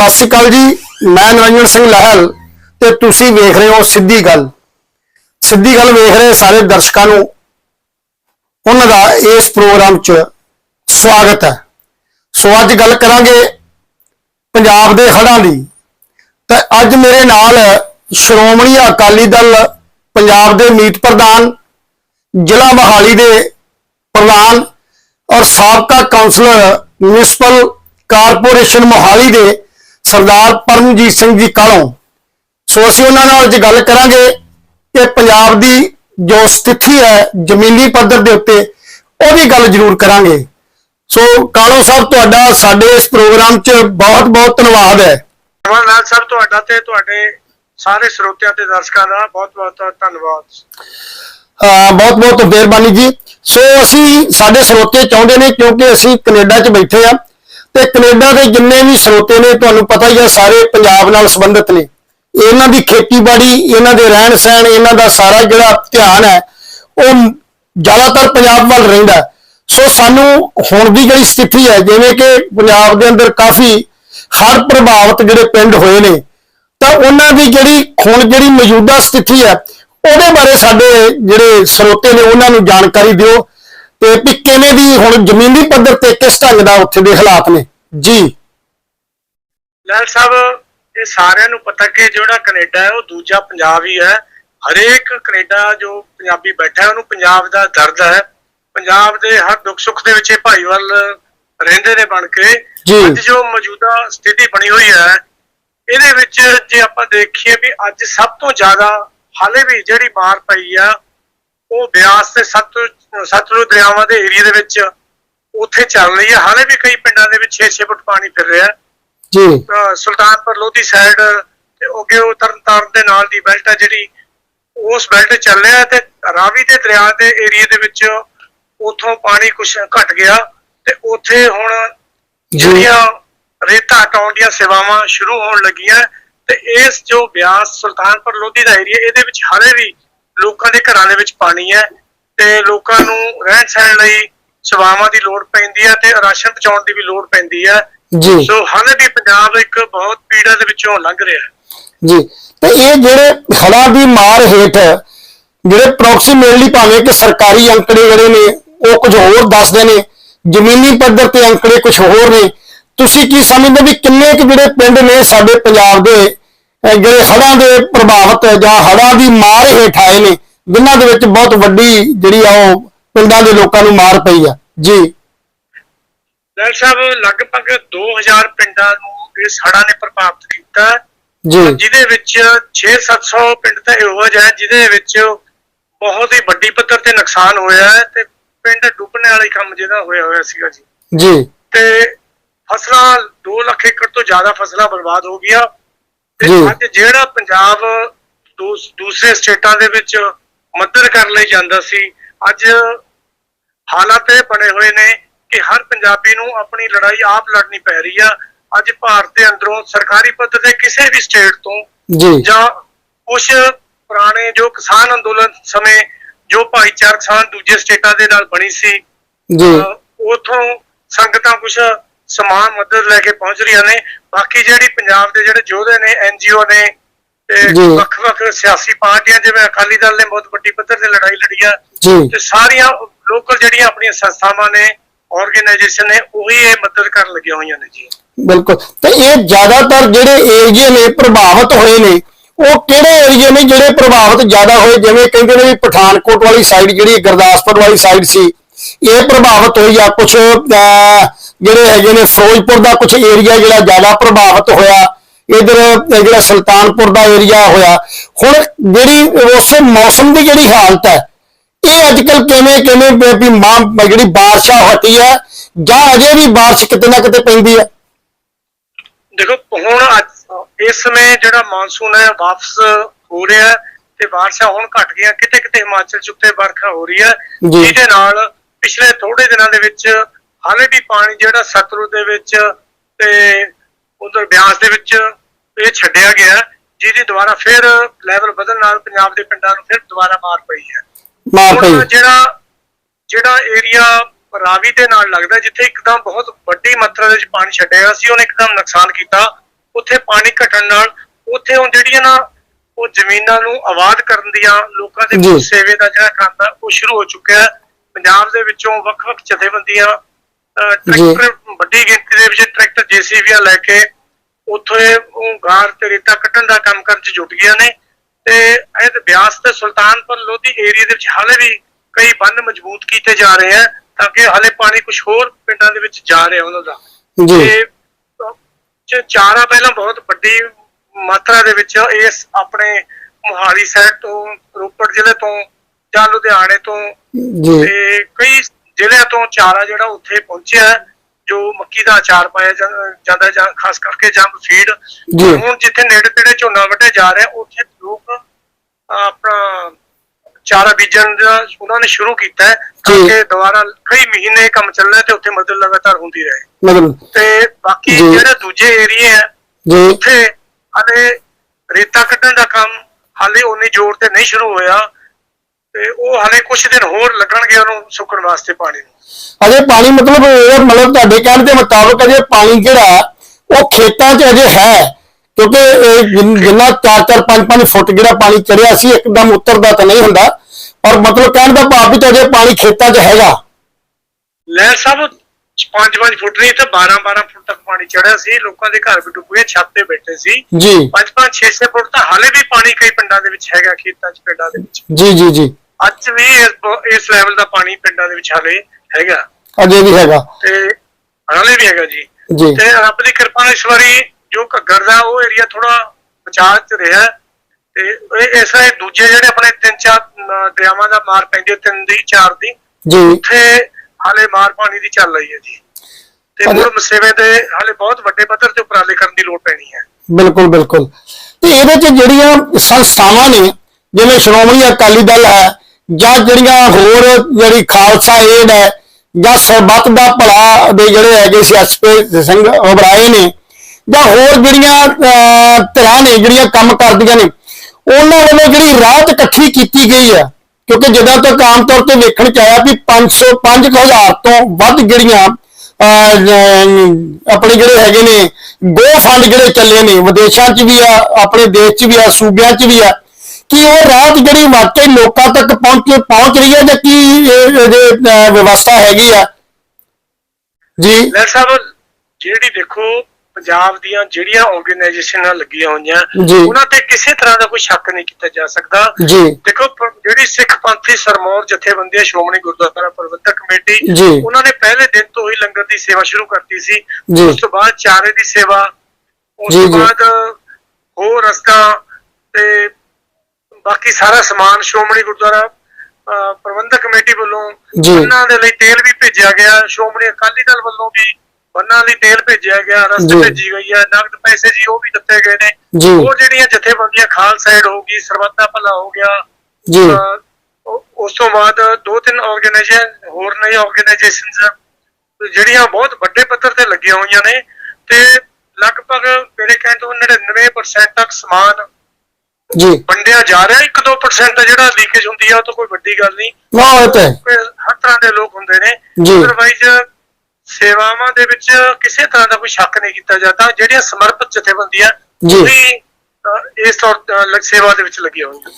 ਸਤਿ ਸ਼੍ਰੀ ਅਕਾਲ ਜੀ, ਮੈਂ ਨਿਰੰਜਨ ਸਿੰਘ ਲਹਿਲ ਤੇ ਤੁਸੀਂ ਵੇਖ ਰਹੇ ਹੋ ਸਿੱਧੀ ਗੱਲ। ਸਿੱਧੀ ਗੱਲ ਵੇਖ ਰਹੇ ਸਾਰੇ ਦਰਸ਼ਕਾਂ ਨੂੰ। ਉਹਨਾਂ ਦਾ ਇਸ ਪ੍ਰੋਗਰਾਮ 'ਚ ਸਵਾਗਤ ਹੈ। ਸੋ ਅੱਜ ਗੱਲ ਕਰਾਂਗੇ ਪੰਜਾਬ ਦੇ ਹੜ੍ਹਾਂ ਦੀ। ਤੇ ਅੱਜ ਮੇਰੇ ਨਾਲ ਸ਼੍ਰੋਮਣੀ ਅਕਾਲੀ ਦਲ ਪੰਜਾਬ ਦੇ ਮੀਤ ਪ੍ਰਧਾਨ, ਜ਼ਿਲ੍ਹਾ ਮੋਹਾਲੀ ਦੇ ਪ੍ਰਧਾਨ ਔਰ ਸਾਬਕਾ ਕਾਉਂਸਲਰ ਮਿਊਨਿਸਪਲ ਕਾਰਪੋਰੇਸ਼ਨ ਮੋਹਾਲੀ ਦੇ ਸਰਦਾਰ ਪਰਮਜੀਤ ਸਿੰਘ ਜੀ ਕਾਲੋਂ ਸੋ ਅਸੀਂ ਉਹਨਾਂ ਨਾਲ ਅੱਜ ਗੱਲ ਕਰਾਂਗੇ ਕਿ ਪੰਜਾਬ ਦੀ ਜੋ ਸਥਿਤੀ ਹੈ ਜ਼ਮੀਨੀ ਪੱਧਰ ਦੇ ਉੱਤੇ ਉਹਦੀ ਗੱਲ ਜ਼ਰੂਰ ਕਰਾਂਗੇ। ਸੋ ਕਾਲੋ ਸਾਹਿਬ ਤੁਹਾਡਾ ਸਾਡੇ ਇਸ ਪ੍ਰੋਗਰਾਮ 'ਚ ਬਹੁਤ-ਬਹੁਤ ਧੰਨਵਾਦ ਹੈ। ਲਾਲ ਸਾਹਿਬ ਤੁਹਾਡਾ ਤੇ ਤੁਹਾਡੇ ਸਾਰੇ ਸਰੋਤਿਆਂ ਤੇ ਦਰਸ਼ਕਾਂ ਦਾ ਬਹੁਤ ਬਹੁਤ ਧੰਨਵਾਦ। ਬਹੁਤ ਬਹੁਤ ਮਿਹਰਬਾਨੀ ਜੀ। ਸੋ ਅਸੀਂ ਸਾਡੇ ਸਰੋਤੇ ਚਾਹੁੰਦੇ ਨੇ ਕਿਉਂਕਿ ਅਸੀਂ ਕੈਨੇਡਾ 'ਚ ਬੈਠੇ ਆ ਤੇ ਕੈਨੇਡਾ ਦੇ ਜਿੰਨੇ ਵੀ ਸਰੋਤੇ ਨੇ, ਤੁਹਾਨੂੰ ਪਤਾ ਹੀ ਆ, ਸਾਰੇ ਪੰਜਾਬ ਨਾਲ ਸੰਬੰਧਿਤ ਨੇ। ਇਹਨਾਂ ਦੀ ਖੇਤੀਬਾੜੀ, ਇਹਨਾਂ ਦੇ ਰਹਿਣ ਸਹਿਣ, ਇਹਨਾਂ ਦਾ ਸਾਰਾ ਜਿਹੜਾ ਧਿਆਨ ਹੈ, ਉਹ ਜ਼ਿਆਦਾਤਰ ਪੰਜਾਬ ਵੱਲ ਰਹਿੰਦਾ ਸੋ ਸਾਨੂੰ ਹੁਣ ਦੀ ਜਿਹੜੀ ਸਥਿਤੀ ਹੈ, ਜਿਵੇਂ ਕਿ ਪੰਜਾਬ ਦੇ ਅੰਦਰ ਕਾਫੀ ਹਰ ਪ੍ਰਭਾਵਿਤ ਜਿਹੜੇ ਪਿੰਡ ਹੋਏ ਨੇ, ਤਾਂ ਉਹਨਾਂ ਦੀ ਜਿਹੜੀ ਹੁਣ ਜਿਹੜੀ ਮੌਜੂਦਾ ਸਥਿਤੀ ਹੈ, ਉਹਦੇ ਬਾਰੇ ਸਾਡੇ ਜਿਹੜੇ ਸਰੋਤੇ ਨੇ, ਉਹਨਾਂ ਨੂੰ ਜਾਣਕਾਰੀ ਦਿਓ। ਤੇ ਵੀ ਕਿਵੇਂ ਦੀ ਹੁਣ ਜ਼ਮੀਨੀ ਪੱਧਰ ਤੇ ਕਿਸ ਢੰਗ ਦਾ ਉੱਥੇ ਦੇ ਹਾਲਾਤ ਨੇ? ਜੀ। ਲਾਲ ਸਾਹਿਬ ਇਹ ਸਾਰਿਆਂ ਨੂੰ ਪਤਾ ਕਿ ਜਿਹੜਾ ਕੈਨੇਡਾ ਹੈ ਉਹ ਦੂਜਾ ਪੰਜਾਬ ਹੀ ਹੈ। ਹਰੇਕ ਕੈਨੇਡਾ ਜੋ ਪੰਜਾਬੀ ਬੈਠਾ ਹੈ ਉਹਨੂੰ ਪੰਜਾਬ ਦਾ ਦਰਦ ਹੈ। ਪੰਜਾਬ ਦੇ ਹਰ ਦੁੱਖ ਸੁੱਖ ਦੇ ਵਿੱਚ ਇਹ ਭਾਈਵਾਲ ਰਹਿੰਦੇ ਨੇ ਬਣ ਕੇ। ਅੱਜ ਜੋ ਮੌਜੂਦਾ ਸਥਿਤੀ ਬਣੀ ਹੋਈ ਹੈ ਇਹਦੇ ਵਿੱਚ ਜੇ ਆਪਾਂ ਦੇਖੀਏ ਵੀ ਅੱਜ ਸਭ ਤੋਂ ਜ਼ਿਆਦਾ ਹਾਲੇ ਵੀ ਜਿਹੜੀ ਮਾਰ ਪਈ ਆ ਉਹ ਬਿਆਸ ਤੇ ਸਤਲੁਜ ਸਤਲੁਜ ਦਰਿਆਵਾਂ ਦੇ ਏਰੀਆ ਦੇ ਵਿੱਚ ਉੱਥੇ ਚੱਲ ਰਹੀ ਹੈ। ਹਾਲੇ ਵੀ ਕਈ ਪਿੰਡਾਂ ਦੇ ਵਿੱਚ 6-6 ਫੁੱਟ ਪਾਣੀ ਫਿਰ ਰਿਹਾ ਜੀ। ਸੁਲਤਾਨਪੁਰ ਲੋਧੀ ਸਾਈਡ ਤੇ ਅੱਗੇ ਉਹ ਤਰਨਤਾਰਨ ਦੇ ਨਾਲ ਦੀ ਬੈਲਟ ਹੈ ਜਿਹੜੀ ਉਸ ਬੈਲਟ ਚੱਲ ਰਿਹਾ ਤੇ ਰਾਵੀ ਦੇ ਦਰਿਆ ਦੇ ਏਰੀਆ ਦੇ ਵਿੱਚ ਉਥੋਂ ਪਾਣੀ ਕੁਝ ਘਟ ਗਿਆ ਤੇ ਉੱਥੇ ਹੁਣ ਜਿਹੜੀਆਂ ਰੇਤਾ ਹਟਾਉਣ ਦੀਆਂ ਸੇਵਾਵਾਂ ਸ਼ੁਰੂ ਹੋਣ ਲੱਗੀਆਂ ਤੇ ਇਸ ਜੋ ਬਿਆਸ ਸੁਲਤਾਨਪੁਰ ਲੋਧੀ ਦਾ ਏਰੀਆ ਇਹਦੇ ਵਿੱਚ ਹਾਲੇ ਵੀ ਲੋਕਾਂ ਦੇ ਘਰਾਂ ਦੇ ਵਿੱਚ ਪਾਣੀ ਹੈ ਤੇ ਲੋਕਾਂ ਨੂੰ ਰਹਿਣ ਸਹਿਣ ਲਈ ਸੇਵਾਵਾਂ ਦੀ ਲੋੜ ਪੈਂਦੀ ਹੈ ਤੇ ਰਾਸ਼ਨ ਪਹੁੰਚਾਉਣ ਦੀ ਵੀ ਲੋੜ ਪੈਂਦੀ ਹੈ। ਜੀ। ਸੋ ਹਾਲੇ ਵੀ ਪੰਜਾਬ ਇੱਕ ਬਹੁਤ ਪੀੜਾ ਦੇ ਵਿੱਚੋਂ ਲੰਘ ਰਿਹਾ ਹੈ। ਜੀ। ਤੇ ਇਹ ਜਿਹੜੇ ਹੜ੍ਹਾਂ ਦੀ ਮਾਰ ਹੇਠ ਜਿਹੜੇ ਅਪਰੋਕਸੀਮੇਟਲੀ ਭਾਵੇਂ ਕਿ ਸਰਕਾਰੀ ਅੰਕੜੇ ਜਿਹੜੇ ਨੇ ਉਹ ਕੁਝ ਹੋਰ ਦੱਸਦੇ ਨੇ ਜ਼ਮੀਨੀ ਪੱਧਰ ਤੇ ਅੰਕੜੇ ਕੁਝ ਹੋਰ ਨੇ। ਤੁਸੀਂ ਕੀ ਸਮਝਦੇ ਵੀ ਕਿੰਨੇ ਕੁ ਜਿਹੜੇ ਪਿੰਡ ਨੇ ਸਾਡੇ ਪੰਜਾਬ ਦੇ ਜਿਹੜੇ ਹੜ੍ਹਾਂ ਦੇ ਪ੍ਰਭਾਵਿਤ ਜਾਂ ਹੜ੍ਹਾਂ ਦੀ ਮਾਰ ਹੇਠ ਆਏ ਨੇ ਜਿਨ੍ਹਾਂ ਦੇ ਵਿੱਚ ਬਹੁਤ ਵੱਡੀ ਜਿਹੜੀ ਆ ਉਹ ਪਿੰਡਾਂ ਦੇ ਲੋਕਾਂ ਨੂੰ ਮਾਰ ਪਈ ਆ। ਜੀ। ਡਾਕਟਰ ਸਾਹਿਬ ਲਗਭਗ 2000 ਪਿੰਡਾਂ ਨੂੰ ਇਸ ਹੜ੍ਹਾਂ ਨੇ ਪ੍ਰਭਾਵਿਤ ਕੀਤਾ। ਜੀ। ਜਿਹਦੇ ਵਿੱਚ 6-700 ਪਿੰਡ ਤਾਂ ਇਹੋ ਜਿਹੇ ਜਿਹਦੇ ਵਿੱਚ ਬਹੁਤ ਹੀ ਵੱਡੀ ਪੱਧਰ ਤੇ ਨੁਕਸਾਨ ਹੋਇਆ ਹੈ ਤੇ ਪਿੰਡ ਡੁੱਬਣ ਵਾਲਾ ਕੰਮ ਜਿਹਦਾ ਹੋਇਆ ਹੋਇਆ ਸੀਗਾ ਜੀ। ਜੀ। ਤੇ ਫਸਲਾਂ 2 ਲੱਖ ਏਕੜ ਤੋਂ ਜ਼ਿਆਦਾ ਫਸਲਾਂ ਬਰਬਾਦ ਹੋ ਗਈਆਂ। ਤੇ। ਅੱਜ ਜਿਹੜਾ ਪੰਜਾਬ ਦੂਸ- ਦੂਸਰੇ ਸਟੇਟਾਂ ਦੇ ਵਿੱਚ ਮਦਦ ਕਰਨ ਲਈ ਜਾਂਦਾ ਸੀ ਅੱਜ ਹਾਲਾਤ ਇਹ ਬਣੇ ਹੋਏ ਨੇ ਕਿ ਹਰ ਪੰਜਾਬੀ ਨੂੰ ਆਪਣੀ ਲੜਾਈ ਆਪ ਲੜਨੀ ਪੈ ਰਹੀ ਆ। ਅੱਜ ਭਾਰਤ ਦੇ ਅੰਦਰੋਂ ਸਰਕਾਰੀ ਪੱਧਰ ਤੇ ਕਿਸੇ ਵੀ ਸਟੇਟ ਤੋਂ ਜੀ। ਜਾਂ ਕੁਝ ਪੁਰਾਣੇ ਜੋ ਕਿਸਾਨ ਅੰਦੋਲਨ ਸਮੇਂ ਜੋ ਭਾਈਚਾਰਕ ਕਿਸਾਨ ਦੂਜੇ ਸਟੇਟਾਂ ਦੇ ਨਾਲ ਬਣੀ ਸੀ ਜੀ। ਉਥੋਂ ਸੰਗਤਾਂ ਕੁਝ ਸਮਾਨ ਮਦਦ ਲੈ ਕੇ ਪਹੁੰਚ ਰਹੀਆਂ ਨੇ। ਬਾਕੀ ਜਿਹੜੀ ਪੰਜਾਬ ਦੇ ਜਿਹੜੇ ਯੋਧੇ ਨੇ ਐਨਜੀਓ ਨੇ ਤੇ। ਵੱਖ-ਵੱਖ ਸਿਆਸੀ ਪਾਰਟੀਆਂ ਜਿਵੇਂ ਅਕਾਲੀ ਦਲ ਨੇ ਬਹੁਤ ਵੱਡੀ ਪੱਧਰ ਤੇ ਲੜਾਈ ਲੜੀ ਆ। ਤੇ ਸਾਰੀਆਂ ਲੋਕਲ ਜਿਹੜੀਆਂ ਆਪਣੀਆਂ ਸੰਸਥਾਵਾਂ ਨੇ ਆਰਗੇਨਾਈਜੇਸ਼ਨ ਨੇ ਉਹੀ ਇਹ ਮਦਦ ਕਰਨ ਲੱਗੀਆਂ ਹੋਈਆਂ ਨੇ ਜੀ। ਬਿਲਕੁਲ। ਤੇ ਇਹ ਜ਼ਿਆਦਾਤਰ ਜਿਹੜੇ ਏਰੀਏ ਨੇ ਪ੍ਰਭਾਵਿਤ ਹੋਏ ਨੇ ਉਹ ਕਿਹੜੇ ਏਰੀਏ ਨੇ ਜਿਹੜੇ ਪ੍ਰਭਾਵਿਤ ਜ਼ਿਆਦਾ ਹੋਏ? ਜਿਵੇਂ ਕਹਿੰਦੇ ਨੇ ਵੀ ਪਠਾਨਕੋਟ ਵਾਲੀ ਸਾਈਡ ਜਿਹੜੀ ਗੁਰਦਾਸਪੁਰ ਵਾਲੀ ਸਾਈਡ ਸੀ ਇਹ ਪ੍ਰਭਾਵਿਤ ਹੋਈ ਆ। ਕੁਝ ਜਿਹੜੇ ਹੈਗੇ ਨੇ ਫਿਰੋਜ਼ਪੁਰ ਦਾ ਕੁਝ ਏਰੀਆ ਜਿਹੜਾ ਜ਼ਿਆਦਾ ਪ੍ਰਭਾਵਿਤ ਹੋਇਆ ਇਧਰ ਜਿਹੜਾ ਸੁਲਤਾਨਪੁਰ ਦਾ ਏਰੀਆ ਹੋਇਆ। ਹੁਣ ਜਿਹੜੀ ਉਸ ਮੌਸਮ ਦੀ ਜਿਹੜੀ ਹਾਲਤ ਹੈ ਇਹ ਅੱਜ ਕੱਲ ਕਿਵੇਂ ਕਿਵੇਂ ਵੀ- ਮਾਂ ਜਿਹੜੀ ਬਾਰਿਸ਼ਾਂ ਹਟੀ ਹੈ ਜਾਂ ਅਜੇ ਵੀ ਬਾਰਿਸ਼ ਕਿਤੇ ਨਾ ਕਿਤੇ ਪੈਂਦੀ ਹੈ? ਦੇਖੋ ਹੁਣ ਇਸ ਸਮੇਂ ਜਿਹੜਾ ਮਾਨਸੂਨ ਹੈ ਵਾਪਸ ਹੋ ਰਿਹਾ ਹੈ ਤੇ ਬਾਰਿਸ਼ਾਂ ਹੁਣ ਘਟ ਗਈਆਂ। ਕਿਤੇ ਕਿਤੇ ਹਿਮਾਚਲ ਚ ਉੱਤੇ ਵਰਖਾ ਹੋ ਰਹੀ ਹੈ। ਜਿਹਦੇ ਨਾਲ ਪਿਛਲੇ ਥੋੜੇ ਦਿਨਾਂ ਦੇ ਵਿੱਚ ਹਾਲੇ ਵੀ ਪਾਣੀ ਜਿਹੜਾ ਸਤਲੁਜ ਦੇ ਵਿੱਚ ਤੇ ਉਧਰ ਬਿਆਸ ਦੇ ਵਿੱਚ ਇਹ ਛੱਡਿਆ ਗਿਆ ਜਿਹਦੀ ਦੁਬਾਰਾ ਫਿਰ ਲੈਵਲ ਵਧਣ ਨਾਲ ਪੰਜਾਬ ਦੇ ਪਿੰਡਾਂ ਨੂੰ ਫਿਰ ਦੁਬਾਰਾ ਮਾਰ ਪਈ ਹੈ। ਮਾਰ ਹੁਣ ਪਈ। ਜਿਹੜਾ ਜਿਹੜਾ ਏਰੀਆ ਰਾਵੀ ਦੇ ਨਾਲ ਲੱਗਦਾ ਜਿੱਥੇ ਇੱਕਦਮ ਬਹੁਤ ਵੱਡੀ ਮਾਤਰਾ ਦੇ ਵਿੱਚ ਪਾਣੀ ਛੱਡਿਆ ਸੀ ਉਹਨੇ ਇੱਕਦਮ ਨੁਕਸਾਨ ਕੀਤਾ। ਉੱਥੇ ਪਾਣੀ ਘਟਣ ਨਾਲ ਉੱਥੇ ਉਹ ਜਿਹੜੀਆਂ ਨਾ ਉਹ ਜ਼ਮੀਨਾਂ ਨੂੰ ਆਬਾਦ ਕਰਨ ਦੀਆਂ ਲੋਕਾਂ ਦੇ। ਸੇਵੇ ਦਾ ਜਿਹੜਾ ਕੰਮ ਉਹ ਸ਼ੁਰੂ ਹੋ ਚੁੱਕਿਆ ਪੰਜਾਬ ਦੇ ਵਿੱਚੋਂ ਵੱਖ-ਵੱਖ ਜਥੇਬੰਦੀਆਂ ਟਰੈਕਟਰ ਵੱਡੀ ਗਿਣਤੀ ਦੇ ਵਿੱਚ ਟਰੈਕਟਰ ਜੀਸੀਬੀਆਂ ਲੈ ਕੇ ਉੱਥੇ ਉਹ ਗਾਰ ਤੇ ਰੇਤਾ ਕੱਢਣ ਦਾ ਕੰਮ ਕਰਨ 'ਚ ਜੁਟ ਗਈਆਂ ਨੇ ਤੇ ਇਹ ਬਿਆਸ ਤੇ ਸੁਲਤਾਨਪੁਰ ਲੋਧੀ ਏਰੀਆ ਦੇ ਵਿੱਚ ਹਾਲੇ ਵੀ ਕਈ ਬੰਨ ਮਜ਼ਬੂਤ ਕੀਤੇ ਜਾ ਰਹੇ ਆ ਤਾਂ ਕਿ ਹਾਲੇ ਪਾਣੀ ਕੁਝ ਹੋਰ ਪਿੰਡਾਂ ਦੇ ਵਿੱਚ ਜਾ ਰਿਹਾ ਉਹਨਾਂ ਦਾ। ਜੀ। ਤੇ ਚਾਰਾ ਪਹਿਲਾਂ ਬਹੁਤ ਵੱਡੀ ਮਾਤਰਾ ਦੇ ਵਿੱਚ ਇਸ ਆਪਣੇ ਮੁਹਾਲੀ ਸਾਈਡ ਤੋਂ ਰੋਪੜ ਜ਼ਿਲ੍ਹੇ ਤੋਂ ਜਾਂ ਲੁਧਿਆਣੇ ਤੋਂ ਜੀ। ਤੇ ਕਈ ਜ਼ਿਲ੍ਹਿਆਂ ਤੋਂ ਚਾਰਾ ਜਿਹੜਾ ਉੱਥੇ ਪਹੁੰਚਿਆ ਜੋ ਮੱਕੀ ਦਾ ਅਚਾਰ ਪਾਇਆ ਜਾਂਦਾ ਜਾਂ ਖਾਸ ਕਰਕੇ ਜਾਂ ਫੀਡ। ਹੁਣ ਜਿੱਥੇ ਨੇੜੇ ਤੇੜੇ ਝੋਨਾ ਵੱਢਿਆ ਜਾ ਰਿਹਾ ਉੱਥੇ ਲੋਕ ਆਪਣਾ ਚਾਰਾ ਬੀਜਣ ਦਾ ਉਹਨਾਂ ਨੇ ਸ਼ੁਰੂ ਕੀਤਾ। ਕਿ ਦੁਬਾਰਾ ਕਈ ਮਹੀਨੇ ਕੰਮ ਚੱਲਣਾ ਤੇ ਉੱਥੇ ਮਦਦ ਲਗਾਤਾਰ ਹੁੰਦੀ ਰਹੇ ਮਤਲਬ ਤੇ ਬਾਕੀ। ਜਿਹੜੇ ਦੂਜੇ ਏਰੀਏ ਹੈ ਜੀ ਉੱਥੇ ਹਲੇ ਰੇਤਾ ਕੱਢਣ ਦਾ ਕੰਮ ਹਾਲੇ ਉਨੀ ਜ਼ੋਰ ਤੇ ਨਹੀਂ ਸ਼ੁਰੂ ਹੋਇਆ ਤੇ ਉਹ ਹਲੇ ਕੁਝ ਦਿਨ ਹੋਰ ਲੱਗਣਗੇ ਉਹਨੂੰ ਸੁੱਕਣ ਵਾਸਤੇ ਪਾਣੀ ਨੂੰ। ਅਜੇ ਪਾਣੀ ਮਤਲਬ ਮਤਲਬ ਤੁਹਾਡੇ ਕਹਿਣ ਦੇ ਮੁਤਾਬਕ ਅਜੇ ਪਾਣੀ ਜਿਹੜਾ ਉਹ ਖੇਤਾਂ 'ਚ ਅਜੇ ਹੈ। ਕਿਉਂਕਿ ਜਿੰਨ- ਜਿੰਨਾ 4-4 5-5 ਫੁੱਟ ਜਿਹੜਾ ਪਾਣੀ ਚੜਿਆ ਸੀ ਇੱਕਦਮ ਉਤਰਦਾ ਤਾਂ ਨਹੀਂ ਹੁੰਦਾ। ਪਰ ਮਤਲਬ ਕਹਿਣ ਦਾ ਭਾਵ ਵੀ ਤਾਂ ਅਜੇ ਪਾਣੀ ਖੇਤਾਂ 'ਚ ਹੈਗਾ। ਲਹਿਰ ਸਾਹਿਬ 5-5 ਫੁੱਟ ਨਹੀਂ ਤੇ 12-12 ਫੁੱਟ ਤੱਕ ਪਾਣੀ ਚੜਿਆ ਸੀ ਲੋਕਾਂ ਦੇ ਘਰ ਵੀ ਡੁੱਬ ਗਏ ਛੱਤ ਤੇ ਬੈਠੇ ਸੀ। ਜੀ। 5-5 6-6 ਫੁੱਟ ਤਾਂ ਹਾਲੇ ਵੀ ਪਾਣੀ ਕਈ ਪਿੰਡਾਂ ਦੇ ਵਿੱਚ ਹੈਗਾ ਖੇਤਾਂ 'ਚ ਪਿੰਡਾਂ ਦੇ ਵਿੱਚ। ਜੀ ਜੀ ਜੀ। ਅੱਜ ਵੀ ਇਸ- ਲੈਵਲ ਦਾ ਪਾਣੀ ਪਿੰਡਾਂ ਦੇ ਵਿੱਚ ਹਾਲੇ ਹੈਗਾ। ਅਜੇ ਵੀ ਹੈਗਾ। ਤੇ ਹਾਲੇ ਵੀ ਹੈਗਾ ਜੀ। ਜੀ। ਤੇ ਰੱਬ ਦੀ ਕਿਰਪਾ ਨਾਲ ਇਸ ਵਾਰੀ ਜੋ ਘੱਗਰ ਦਾ ਉਹ ਏਰੀਆ ਥੋੜਾ ਬਚਾਅ ਚ ਰਿਹਾ। ਤੇ ਇਹ ਇਸ ਵਾਰੀ ਦੂਜੇ ਜਿਹੜੇ ਆਪਣੇ ਤਿੰਨ ਚਾਰ ਦਰਿਆਵਾਂ ਦਾ ਮਾਰ ਪੈਂਦੀ ਤਿੰਨ ਦੀ ਚਾਰ ਦੀ ਜੀ। ਉੱਥੇ ਹਾਲੇ ਮਾਰ ਪਾਣੀ ਦੀ ਚੱਲ ਰਹੀ ਹੈ ਜੀ। ਤੇ ਮੁੜ ਮਸੇਵੇ ਤੇ ਹਾਲੇ ਬਹੁਤ ਵੱਡੇ ਪੱਧਰ ਤੇ ਉਪਰਾਲੇ ਕਰਨ ਦੀ ਲੋੜ ਪੈਣੀ ਹੈ। ਬਿਲਕੁਲ ਬਿਲਕੁਲ। ਤੇ ਇਹਦੇ 'ਚ ਜਿਹੜੀਆਂ ਸੰਸਥਾਵਾਂ ਨੇ ਜਿਵੇਂ ਸ਼੍ਰੋਮਣੀ ਅਕਾਲੀ ਦਲ ਹੈ ਜਾਂ ਜਿਹੜੀਆਂ ਹੋਰ ਜਿਹੜੀ ਖਾਲਸਾ ਏਡ ਹੈ ਜਾਂ ਸਰਬੱਤ ਦਾ ਭਲਾ ਦੇ ਜਿਹੜੇ ਹੈਗੇ ਸੀ ਐਸਪੀ ਸਿੰਘ ਉਬਰਾਏ ਨੇ ਜਾਂ ਹੋਰ ਜਿਹੜੀਆਂ ਧਿਰਾਂ ਨੇ ਜਿਹੜੀਆਂ ਕੰਮ ਕਰਦੀਆਂ ਨੇ ਉਹਨਾਂ ਵੱਲੋਂ ਜਿਹੜੀ ਰਾਹਤ ਇਕੱਠੀ ਕੀਤੀ ਗਈ ਹੈ ਕਿਉਂਕਿ ਜਦੋਂ ਤੱਕ ਆਮ ਤੌਰ ਤੇ ਵੇਖਣ ਚ ਆਇਆ ਵੀ 500 5000 ਤੋਂ ਵੱਧ ਜਿਹੜੀਆਂ ਆਪਣੇ ਜਿਹੜੇ ਹੈਗੇ ਨੇ, ਗੋ ਫੰਡ ਜਿਹੜੇ ਚੱਲੇ ਨੇ, ਵਿਦੇਸ਼ਾਂ 'ਚ ਵੀ ਆ, ਆਪਣੇ ਦੇਸ਼ 'ਚ ਵੀ ਆ, ਸੂਬਿਆਂ 'ਚ ਵੀ ਆ, ਕਿ ਉਹ ਰਾਹਤ ਜਿਹੜੀ ਵਾਕਈ ਲੋਕਾਂ ਤੱਕ ਪਹੁੰਚ ਪਹੁੰਚ ਰਹੀ ਹੈ ਜਾਂ ਕੀ ਇਹ- ਇਹਦੇ ਵਿਵਸਥਾ ਹੈਗੀ ਆ? ਜੀ। ਲੈ ਸਾਹਿਬ, ਜਿਹੜੀ ਦੇਖੋ ਪੰਜਾਬ ਦੀਆਂ ਜਿਹੜੀਆਂ ਆਰਗੇਨਾਈਜੇਸ਼ਨਾਂ ਲੱਗੀਆਂ ਹੋਈਆਂ। ਉਹਨਾਂ ਤੇ ਕਿਸੇ ਤਰ੍ਹਾਂ ਦਾ ਕੋਈ ਸ਼ੱਕ ਨਹੀਂ ਕੀਤਾ ਜਾ ਸਕਦਾ ਦੇਖੋ ਜਿਹੜੀ ਸਿੱਖ ਪੰਥੀ ਸਰਮੌਰ ਜਥੇਬੰਦੀ ਹੈ ਸ਼੍ਰੋਮਣੀ ਗੁਰਦੁਆਰਾ ਪ੍ਰਬੰਧਕ ਕਮੇਟੀ। ਉਹਨਾਂ ਨੇ ਪਹਿਲੇ ਦਿਨ ਤੋਂ ਹੀ ਲੰਗਰ ਦੀ ਸੇਵਾ ਸ਼ੁਰੂ ਕਰਤੀ ਸੀ। ਉਸ ਤੋਂ ਬਾਅਦ ਚਾਰੇ ਦੀ ਸੇਵਾ ਉਸ ਤੋਂ। ਬਾਅਦ ਹੋਰ ਰਸਤਾ ਤੇ ਬਾਕੀ ਸਾਰਾ ਸਮਾਨ ਸ਼੍ਰੋਮਣੀ ਗੁਰਦੁਆਰਾ ਪ੍ਰਬੰਧਕ ਕਮੇਟੀ ਵੱਲੋਂ। ਉਹਨਾਂ ਦੇ ਲਈ ਤੇਲ ਵੀ ਭੇਜਿਆ ਗਿਆ ਸ਼੍ਰੋਮਣੀ ਅਕਾਲੀ ਦਲ ਵੱਲੋਂ ਵੀ ਬੰਨਾਂ ਲਈ ਤੇਲ ਭੇਜਿਆ ਗਿਆ ਰਸਤੇ ਜੀ। ਭੇਜੀ ਗਈ ਹੈ ਨਗਦ ਪੈਸੇ ਜੀ ਉਹ ਵੀ ਦਿੱਤੇ ਗਏ ਨੇ। ਹੋਰ ਜਿਹੜੀਆਂ ਜਥੇਬੰਦੀਆਂ ਖਾਲਸਾ ਏਡ ਹੋ ਗਈ ਸਰਬੱਤ ਦਾ ਭਲਾ ਹੋ ਗਿਆ। ਜੀ। ਉਹ- ਉਸ ਤੋਂ ਬਾਅਦ ਦੋ ਤਿੰਨ ਆਰਗੇਨਾਈਜੇਸ਼ਨ ਹੋਰ ਨਈ ਆਰਗੇਨਾਈਜੇਸ਼ਨਸ ਜਿਹੜੀਆਂ ਬਹੁਤ ਵੱਡੇ ਪੱਧਰ ਤੇ ਲੱਗੀਆਂ ਹੋਈਆਂ ਨੇ ਤੇ ਲਗਭਗ ਮੇਰੇ ਕਹਿਣ ਤੋਂ 99% ਤੱਕ ਸਮਾਨ ਜੀ। ਵੰਡਿਆ ਜਾ ਰਿਹਾ। 1-2% ਦਾ ਜਿਹੜਾ ਲੀਕੇਜ ਹੁੰਦੀ ਆ ਉਹ ਤਾਂ ਕੋਈ ਵੱਡੀ ਗੱਲ ਨਹੀਂ। ਨਾ ਉਹ ਤੇ ਹਰ ਤਰ੍ਹਾਂ ਦੇ ਲੋਕ ਹੁੰਦੇ ਨੇ। ਜੀ। ਅਦਰਵਾਈਜ਼ ਸੇਵਾਵਾਂ ਦੇ ਵਿੱਚ ਕਿਸੇ ਤਰ੍ਹਾਂ ਦਾ ਕੋਈ ਸ਼ੱਕ ਨਹੀਂ ਕੀਤਾ ਜਾਂਦਾ। ਜਿਹੜੀਆਂ ਸਮਰਪਿਤ ਜਥੇਬੰਦੀਆਂ ਜੀ। ਇਸ ਤੌਰ ਸੇਵਾ ਦੇ ਵਿੱਚ ਲੱਗੀਆਂ ਹੋਈਆਂ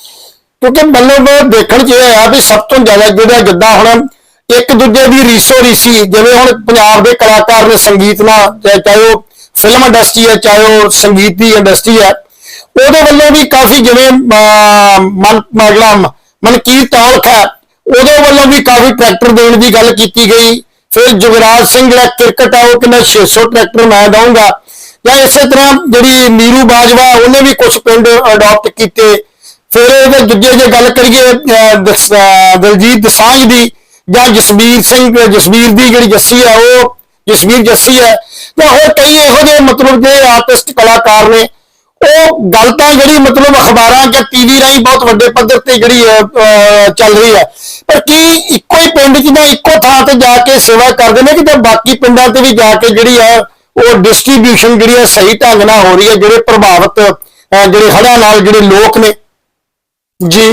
ਕਿਉਂਕਿ ਮਤਲਬ ਦੇਖਣ ਚ ਇਹ ਆ ਵੀ ਸਭ ਤੋਂ ਜ਼ਿਆਦਾ ਜਿਹੜਾ ਜਿੱਦਾਂ ਹੁਣ ਇੱਕ ਦੂਜੇ ਦੀ ਰੀਸੋ ਰੀਸੀ ਜਿਵੇਂ ਹੁਣ ਪੰਜਾਬ ਦੇ ਕਲਾਕਾਰ ਨੇ ਸੰਗੀਤ ਨਾਲ ਚਾਹੇ ਉਹ ਫਿਲਮ ਇੰਡਸਟਰੀ ਹੈ ਚਾਹੇ ਉਹ ਸੰਗੀਤ ਦੀ ਇੰਡਸਟਰੀ ਹੈ ਉਹਦੇ ਵੱਲੋਂ ਵੀ ਕਾਫੀ ਜਿਵੇਂ ਮਨ ਮਗਲਾ ਮਨਕੀਰਤ ਔਲਖ ਹੈ ਉਹਦੇ ਵੱਲੋਂ ਵੀ ਕਾਫੀ ਟਰੈਕਟਰ ਦੇਣ ਦੀ ਗੱਲ ਕੀਤੀ ਗਈ। ਫਿਰ ਜੁਗਰਾਜ ਸਿੰਘ ਜਿਹੜਾ ਕ੍ਰਿਕਟ ਆ ਉਹ ਕਹਿੰਦਾ 600 ਟਰੈਕਟਰ ਮੈਂ ਦਊਂਗਾ। ਜਾਂ ਇਸੇ ਤਰ੍ਹਾਂ ਜਿਹੜੀ ਨੀਰੂ ਬਾਜਵਾ ਉਹਨੇ ਵੀ ਕੁਝ ਪਿੰਡ ਅਡਾਪਟ ਕੀਤੇ। ਫਿਰ ਇਹਦੇ ਦੂਜੇ ਜੇ ਗੱਲ ਕਰੀਏ ਦਸ- ਦਲਜੀਤ ਦਸਾਂਝ ਦੀ ਜਾਂ ਜਸਵੀਰ ਸਿੰਘ ਜਸਵੀਰ ਦੀ ਜਿਹੜੀ ਜੱਸੀ ਹੈ, ਉਹ ਜਸਵੀਰ ਜੱਸੀ ਹੈ। ਤਾਂ ਹੋਰ ਕਈ ਇਹੋ ਜਿਹੇ ਮਤਲਬ ਜਿਹੜੇ ਆਰਟਿਸਟ ਕਲਾਕਾਰ ਨੇ। ਉਹ ਗੱਲ ਤਾਂ ਜਿਹੜੀ ਮਤਲਬ ਅਖਬਾਰਾਂ ਜਾਂ ਟੀਵੀ ਰਾਹੀਂ ਬਹੁਤ ਵੱਡੇ ਪੱਧਰ ਤੇ ਜਿਹੜੀ ਚੱਲ ਰਹੀ ਹੈ। ਪਰ ਕੀ ਇੱਕੋ ਹੀ ਪਿੰਡ 'ਚ ਜਾਂ ਇੱਕੋ ਥਾਂ ਤੇ ਜਾ ਕੇ ਸੇਵਾ ਕਰਦੇ ਨੇ ਕਿ ਜਾਂ ਬਾਕੀ ਪਿੰਡਾਂ ਤੇ ਵੀ ਜਾ ਕੇ ਜਿਹੜੀ ਹੈ ਉਹ ਡਿਸਟ੍ਰੀਬਿਊਸ਼ਨ ਜਿਹੜੀ ਹੈ ਸਹੀ ਢੰਗ ਨਾਲ ਹੋ ਰਹੀ ਹੈ ਜਿਹੜੇ ਪ੍ਰਭਾਵਿਤ ਜਿਹੜੇ ਹੜ੍ਹਾਂ ਨਾਲ ਜਿਹੜੇ ਲੋਕ ਨੇ? ਜੀ।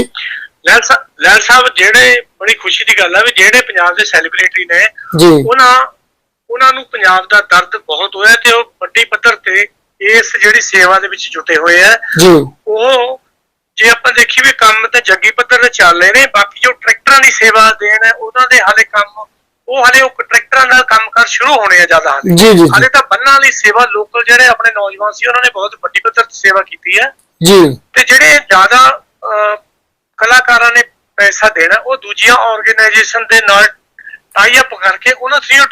ਲੈਲ ਸਾਹਿਬ ਲੈਲ ਸਾਹਿਬ ਜਿਹੜੇ ਬੜੀ ਖੁਸ਼ੀ ਦੀ ਗੱਲ ਹੈ ਵੀ ਜਿਹੜੇ ਪੰਜਾਬ ਦੇ ਸੈਲੀਬ੍ਰਿਟੀ ਨੇ ਜੀ। ਉਹਨਾਂ ਉਹਨਾਂ ਨੂੰ ਪੰਜਾਬ ਦਾ ਦਰਦ ਬਹੁਤ ਹੋਇਆ ਤੇ ਉਹ ਵੱਡੀ ਪੱਧਰ ਤੇ ਇਸ ਜਿਹੜੀ ਸੇਵਾ ਦੇ ਵਿੱਚ ਜੁਟੇ ਹੋਏ ਆ ਜੀ। ਉਹ ਜੇ ਆਪਾਂ ਦੇਖੀ ਵੀ ਕੰਮ ਤਾਂ ਜੱਗੀ ਪੱਧਰ ਤੇ ਚੱਲ ਰਹੇ ਨੇ ਬਾਕੀ ਜੋ ਟਰੈਕਟਰਾਂ ਦੀ ਸੇਵਾ ਦੇਣ ਹੈ ਉਹਨਾਂ ਦੇ ਹਾਲੇ ਕੰਮ ਉਹ ਹਾਲੇ ਉਹ ਟਰੈਕਟਰਾਂ ਨਾਲ ਕੰਮ ਕਰ ਸ਼ੁਰੂ ਹੋਣੇ ਆ ਜ਼ਿਆਦਾ ਹਾਲੇ। ਜੀ ਜੀ ਹਾਲੇ ਤਾਂ ਬੰਨਾਂ ਵਾਲੀ ਸੇਵਾ ਲੋਕਲ ਜਿਹੜੇ ਆਪਣੇ ਨੌਜਵਾਨ ਸੀ ਉਹਨਾਂ ਨੇ ਬਹੁਤ ਵੱਡੀ ਪੱਧਰ ਤੇ ਸੇਵਾ ਕੀਤੀ ਹੈ ਜੀ। ਤੇ ਜਿਹੜੇ ਜ਼ਿਆਦਾ ਕਲਾਕਾਰਾਂ ਨੇ ਪੈਸਾ ਦੇਣਾ ਉਹ ਦੂਜੀਆਂ ਆਰਗੇਨਾਈਜੇਸ਼ਨ ਦੇ ਨਾਲ ਟਾਈ ਅਪ ਕਰਕੇ ਉਹਨਾਂ ਥਰੂ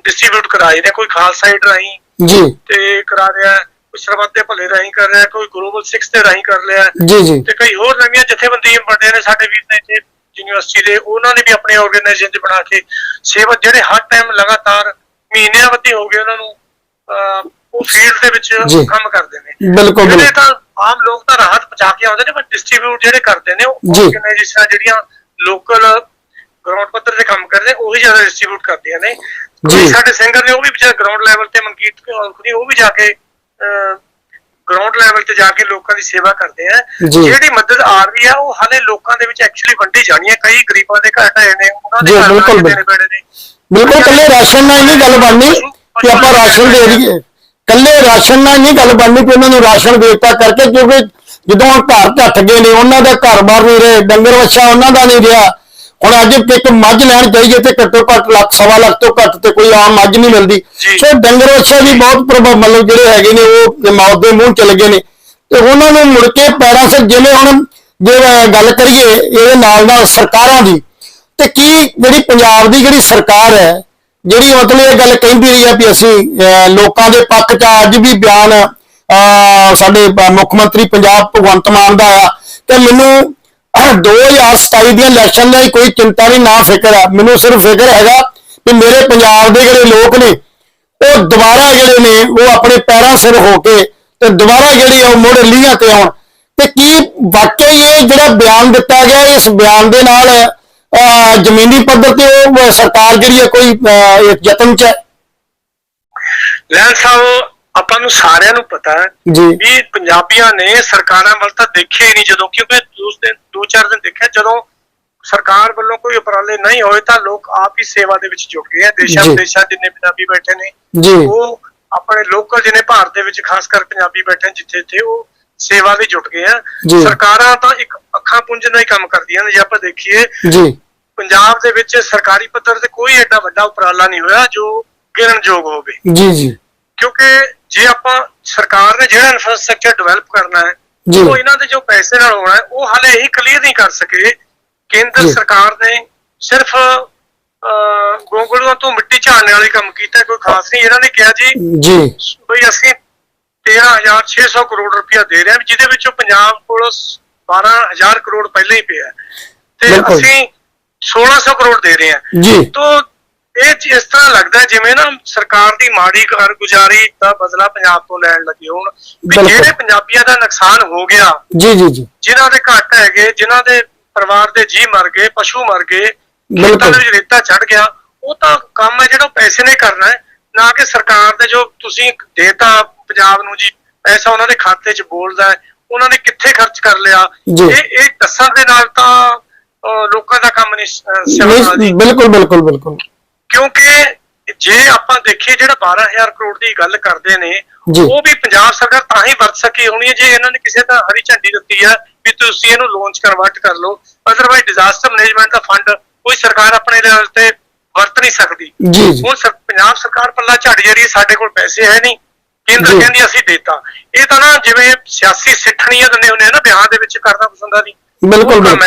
ਡਿਸਟ੍ਰੀਬਿਊਟ ਕਰਾਏ ਨੇ ਕੋਈ ਖਾਲਸਾ ਏਡ ਰਾਹੀਂ। ਜੀ। ਤੇ ਕਰਾ ਰਿਹਾ ਸਰਬੱਤ ਦੇ ਭਲੇ ਰਾਹੀਂ ਕਰ ਰਿਹਾ ਕੋਈ ਗਲੋਬਲ 6 ਦੇ ਰਾਹੀਂ ਕਰ ਲਿਆ ਹੈ, ਜੀ ਜੀ। ਤੇ ਕਈ ਹੋਰ ਨਵੀਆਂ ਜਥੇਬੰਦੀਆਂ ਬਣੇ ਨੇ ਸਾਡੇ ਵੀਰ ਨੇ ਇੱਥੇ ਯੂਨੀਵਰਸਿਟੀ ਦੇ ਉਹਨਾਂ ਨੇ ਵੀ ਆਪਣੇ ਆਰਗੇਨਾਈਜੇਸ਼ਨ ਬਣਾ ਕੇ ਸੇਵਾ ਜਿਹੜੇ ਹਰ ਟਾਈਮ ਲਗਾਤਾਰ ਮਹੀਨਿਆਂ ਬੱਧੀ ਹੋ ਗਏ ਉਹਨਾਂ ਨੂੰ ਉਹ ਫੀਲਡ ਦੇ ਵਿੱਚ। ਕੰਮ ਕਰਦੇ ਨੇ। ਬਿਲਕੁਲ ਜਿਹੜੇ ਤਾਂ ਆਮ ਲੋਕ ਤਾਂ ਰਾਹਤ ਪਹੁੰਚਾ ਕੇ ਆਉਂਦੇ ਨੇ ਪਰ ਡਿਸਟ੍ਰੀਬਿਊਟ ਜਿਹੜੇ ਕਰਦੇ ਨੇ ਉਹ। ਆਰਗੇਨਾਈਜੇਸ਼ਨਾਂ ਜਿਹੜੀਆਂ ਲੋਕਲ ਗਰਾਊਂਡ ਪੱਧਰ ਤੇ ਕੰਮ ਕਰਦੇ ਉਹੀ ਜ਼ਿਆਦਾ ਡਿਸਟ੍ਰੀਬਿਊਟ ਕਰਦੀਆਂ ਨੇ ਜੀ। ਸਾਡੇ ਸਿੰਗਰ ਨੇ ਉਹ ਵੀ ਵਿਚਾਰ ਗਰਾਊਂਡ ਲੈਵਲ ਤੇ ਮਨਕੀਤ ਖੁਦੀ ਉਹ ਵੀ ਜਾ ਕੇ ਗਰਾਊਂਡ ਲੈਵਲ ਤੇ ਜਾ ਕੇ ਲੋਕਾਂ ਦੀ ਸੇਵਾ ਕਰਦੇ ਆ। ਜਿਹੜੀ ਮਦਦ ਆ ਰਹੀ ਆ ਉਹ ਹਾਲੇ ਲੋਕਾਂ ਦੇ ਵਿੱਚ ਐਕਚੁਅਲੀ ਵੰਡੀ ਜਾਣੀ ਹੈ ਕਈ ਗਰੀਬਾਂ ਦੇ ਘਰ ਢਾਏ ਨੇ ਉਹਨਾਂ ਦੇ ਘਰ ਬਿਲਕੁਲ, ਬਿਲਕੁਲ। ਕੱਲੇ ਰਾਸ਼ਨ ਨਾਲ ਨਹੀਂ ਗੱਲ ਬਣਨੀ ਕਿ ਆਪਾਂ ਰਾਸ਼ਨ ਦੇ ਦਈਏ। ਕੱਲੇ ਰਾਸ਼ਨ ਨਾਲ ਨਹੀਂ ਗੱਲ ਬਣਨੀ ਕਿ ਉਹਨਾਂ ਨੂੰ ਰਾਸ਼ਨ ਦੇ ਦਿੱਤਾ ਕਰਕੇ ਕਿਉਂਕਿ ਜਦੋਂ ਘਰ ਢੱਠ ਗਏ ਨੇ ਉਹਨਾਂ ਦਾ ਘਰ-ਬਾਰ ਨਹੀਂ ਰਹੇ ਡੰਗਰ ਵੱਛਾ ਉਹਨਾਂ ਦਾ ਨਹੀਂ ਰਿਹਾ। ਹੁਣ ਅੱਜ ਇੱਕ ਮੱਝ ਲੈਣ ਜਾਈਏ ਤੇ ਘੱਟੋ ਘੱਟ ਲੱਖ ਸਵਾ ਲੱਖ ਤੋਂ ਘੱਟ ਤੇ ਕੋਈ ਆਮ ਮੱਝ ਨਹੀਂ ਮਿਲਦੀ। ਸੋ ਡੰਗਰ ਵੱਛਾ ਵੀ ਬਹੁਤ ਪ੍ਰਭਾਵ ਮਤਲਬ ਜਿਹੜੇ ਹੈਗੇ ਨੇ ਉਹ ਮੌਤ ਦੇ ਮੂੰਹ ਚਲੇ ਗਏ ਨੇ ਤੇ ਉਹਨਾਂ ਨੂੰ ਮੁੜ ਕੇ ਪੈਰਾਂ ਸਿਰ ਜਿਵੇਂ ਹੁਣ ਜੇ ਗੱਲ ਕਰੀਏ ਇਹਦੇ ਨਾਲ ਨਾਲ ਸਰਕਾਰਾਂ ਦੀ ਤੇ ਕੀ ਜਿਹੜੀ ਪੰਜਾਬ ਦੀ ਜਿਹੜੀ ਸਰਕਾਰ ਹੈ ਜਿਹੜੀ ਮਤਲਬ ਇਹ ਗੱਲ ਕਹਿੰਦੀ ਰਹੀ ਹੈ ਵੀ ਅਸੀਂ ਲੋਕਾਂ ਦੇ ਪੱਖ 'ਚ ਅੱਜ ਵੀ ਬਿਆਨ ਸਾਡੇ ਮੁੱਖ ਮੰਤਰੀ ਪੰਜਾਬ ਭਗਵੰਤ ਮਾਨ ਦਾ ਆ ਕਿ ਮੈਨੂੰ 2027 ਦੀਆਂ ਇਲੈਕਸ਼ਨ ਦੀ ਕੋਈ ਚਿੰਤਾ ਨਹੀਂ, ਨਾ ਫਿਕਰ ਆ ਮੈਨੂੰ ਸਿਰਫ ਫਿਕਰ ਹੈਗਾ ਕਿ ਮੇਰੇ ਪੰਜਾਬ ਦੇ ਜਿਹੜੇ ਲੋਕ ਨੇ, ਉਹ ਦੁਬਾਰਾ ਜਿਹੜੇ ਨੇ, ਉਹ ਆਪਣੇ ਪੈਰਾਂ ਸਿਰ ਹੋ ਕੇ ਤੇ ਦੁਬਾਰਾ ਜਿਹੜੀ ਉਹ ਮੁੜ ਲੀਹਾਂ ਤੇ ਆਉਣ। ਤੇ ਕੀ ਵਾਕਈ ਇਹ ਜਿਹੜਾ ਬਿਆਨ ਦਿੱਤਾ ਗਿਆ, ਇਸ ਬਿਆਨ ਦੇ ਨਾਲ ਜ਼ਮੀਨੀ ਪੱਧਰ ਤੇ ਉਹ ਸਰਕਾਰ ਜਿਹੜੀ ਹੈ ਕੋਈ ਯਤਨ ਚ ਹੈ? ਲੈਣ ਸਾਹਿਬ ਆਪਾਂ ਨੂੰ ਸਾਰਿਆਂ ਨੂੰ ਪਤਾ ਹੈ ਵੀ ਪੰਜਾਬੀਆਂ ਨੇ ਸਰਕਾਰਾਂ ਵੱਲ ਤਾਂ ਦੇਖਿਆ ਹੀ ਨਹੀਂ ਜਦੋਂ ਕਿਉਂਕਿ ਉਸ ਦਿਨ ਦੋ ਚਾਰ ਦਿਨ ਦੇਖਿਆ ਜਦੋਂ ਸਰਕਾਰ ਵੱਲੋਂ ਕੋਈ ਉਪਰਾਲੇ ਨਹੀਂ ਹੋਏ ਤਾਂ ਲੋਕ ਆਪ ਹੀ ਸੇਵਾ ਦੇ ਵਿੱਚ ਜੁਟ ਗਏ ਆ। ਦੇਸ਼ਾਂ। ਵਿਦੇਸ਼ਾਂ ਜਿੰਨੇ ਪੰਜਾਬੀ ਬੈਠੇ ਨੇ ਉਹ ਆਪਣੇ ਲੋਕਲ ਜਿਹਨੇ ਭਾਰਤ ਦੇ ਵਿੱਚ ਖਾਸ ਕਰ ਪੰਜਾਬੀ ਬੈਠੇ ਜਿੱਥੇ ਇੱਥੇ ਉਹ ਸੇਵਾ ਲਈ ਜੁਟ ਗਏ ਆ। ਸਰਕਾਰਾਂ ਤਾਂ ਇੱਕ ਅੱਖਾਂ ਪੁੰਝਣ ਨਾਲ ਹੀ ਕੰਮ ਕਰਦੀਆਂ ਨੇ। ਜੇ ਆਪਾਂ ਦੇਖੀਏ ਜੀ। ਪੰਜਾਬ ਦੇ ਵਿੱਚ ਸਰਕਾਰੀ ਪੱਧਰ ਤੇ ਕੋਈ ਐਡਾ ਵੱਡਾ ਉਪਰਾਲਾ ਨਹੀਂ ਹੋਇਆ ਜੋ ਗਿਣਨਯੋਗ ਹੋਵੇ। ਜੀ ਜੀ। ਕਿਉਂਕਿ ਜੇ ਆਪਾਂ ਸਰਕਾਰ ਨੇ ਜਿਹੜਾ ਇਨਫਰਾਸਟ੍ਰਕਚਰ ਡਿਵੈਲਪ ਕਰਨਾ ਹੈ। ਉਹ ਇਹਨਾਂ ਦੇ ਜੋ ਪੈਸੇ ਨਾਲ ਹੋਣਾ ਹੈ ਉਹ ਹਾਲੇ ਇਹੀ ਕਲੀਅਰ ਨਹੀਂ ਕਰ ਸਕੇ ਕੇਂਦਰ। ਸਰਕਾਰ ਨੇ ਸਿਰਫ ਅਹ, ਗੋਂਗਲੂਆਂ ਤੋਂ ਮਿੱਟੀ ਝਾੜਨੇ ਵਾਲੇ ਕੰਮ ਕੀਤਾ ਕੋਈ ਖਾਸ ਨਹੀਂ ਇਹਨਾਂ ਨੇ ਕਿਹਾ ਜੀ ਜੀ ਬਈ ਅਸੀਂ 13600 ਕਰੋੜ ਰੁਪਇਆ ਦੇ ਰਹੇ ਹਾਂ ਜਿਹਦੇ ਵਿੱਚੋਂ ਪੰਜਾਬ ਕੋਲ 12000 ਕਰੋੜ ਪਹਿਲਾਂ ਹੀ ਪਿਆ। ਤੇ। ਅਸੀਂ 1600 ਕਰੋੜ ਦੇ ਰਹੇ ਹਾਂ ਜੀ ਤੋ ਇਹ ਇਸ ਤਰ੍ਹਾਂ ਲੱਗਦਾ ਜਿਵੇਂ ਨਾ ਸਰਕਾਰ ਦੀ ਮਾੜੀ ਕਾਰਗੁਜ਼ਾਰੀ ਦਾ ਬਦਲਾ ਪੰਜਾਬ ਤੋਂ ਲੈਣ ਲੱਗੇ ਹੋਣ ਵੀ। ਜਿਹੜੇ ਪੰਜਾਬੀਆਂ ਦਾ ਨੁਕਸਾਨ ਹੋ ਗਿਆ ਜੀ ਜੀ ਜੀ ਜਿਨ੍ਹਾਂ ਦੇ ਘੱਟ ਹੈਗੇ ਜਿਨ੍ਹਾਂ ਦੇ ਪਰਿਵਾਰ ਦੇ ਜੀ ਮਰ ਗਏ ਪਸ਼ੂ ਮਰ ਗਏ ਖੇਤਾਂ। ਦੇ ਵਿੱਚ ਰੇਤਾ ਚੜ ਗਿਆ ਉਹ ਤਾਂ ਕੰਮ ਹੈ ਜਿਹੜਾ ਪੈਸੇ ਨੇ ਕਰਨਾ ਹੈ ਨਾ ਕਿ ਸਰਕਾਰ ਦੇ ਜੋ ਤੁਸੀਂ ਦੇਤਾ ਪੰਜਾਬ ਨੂੰ ਜੀ ਪੈਸਾ ਉਹਨਾਂ ਦੇ ਖਾਤੇ 'ਚ ਬੋਲਦਾ ਹੈ ਉਹਨਾਂ ਨੇ ਕਿੱਥੇ ਖਰਚ ਕਰ ਲਿਆ। ਇਹ ਇਹ ਦੱਸਣ ਦੇ ਨਾਲ ਤਾਂ ਲੋਕਾਂ ਦਾ ਕੰਮ ਨਹੀਂ, ਬਿਲਕੁਲ ਬਿਲਕੁਲ ਬਿਲਕੁਲ ਕਿਉਂਕਿ ਜੇ ਆਪਾਂ ਦੇਖੀਏ ਜਿਹੜਾ 12000 ਕਰੋੜ ਦੀ ਗੱਲ ਕਰਦੇ ਨੇ। ਉਹ ਵੀ ਪੰਜਾਬ ਸਰਕਾਰ ਤਾਂ ਹੀ ਵਰਤ ਸਕੀ ਹੋਣੀ ਹੈ ਜੇ ਇਹਨਾਂ ਨੇ ਕਿਸੇ ਦਾ ਹਰੀ ਝੰਡੀ ਦਿੱਤੀ ਹੈ ਵੀ ਤੁਸੀਂ ਇਹਨੂੰ ਲਾਂਚ ਕਨਵਰਟ ਕਰ ਲਓ ਅਦਰਵਾਈਜ਼ ਡਿਜ਼ਾਸਟਰ ਮੈਨੇਜਮੈਂਟ ਦਾ ਫੰਡ ਕੋਈ ਸਰਕਾਰ ਆਪਣੇ ਲੈਵਲ ਤੇ ਵਰਤ ਨਹੀਂ ਸਕਦੀ। ਹੁਣ ਪੰਜਾਬ ਸਰਕਾਰ ਪੱਲਾ ਝਾੜੀ ਜਾ ਰਹੀ ਹੈ ਸਾਡੇ ਕੋਲ ਪੈਸੇ ਹੈ ਨਹੀਂ ਕੇਂਦਰ। ਕਹਿੰਦੀ ਅਸੀਂ ਦੇਤਾ। ਇਹ ਤਾਂ ਨਾ ਜਿਵੇਂ ਸਿਆਸੀ ਸਿੱਠਣੀਆਂ ਦਿੰਦੇ ਹੁੰਦੇ ਆ ਨਾ ਵਿਆਹ ਦੇ ਵਿੱਚ ਕਰਨਾ ਪਸੰਦ ਆ ਨਹੀਂ। ਬਿਲਕੁਲ, ਉਹ ਕੰਮ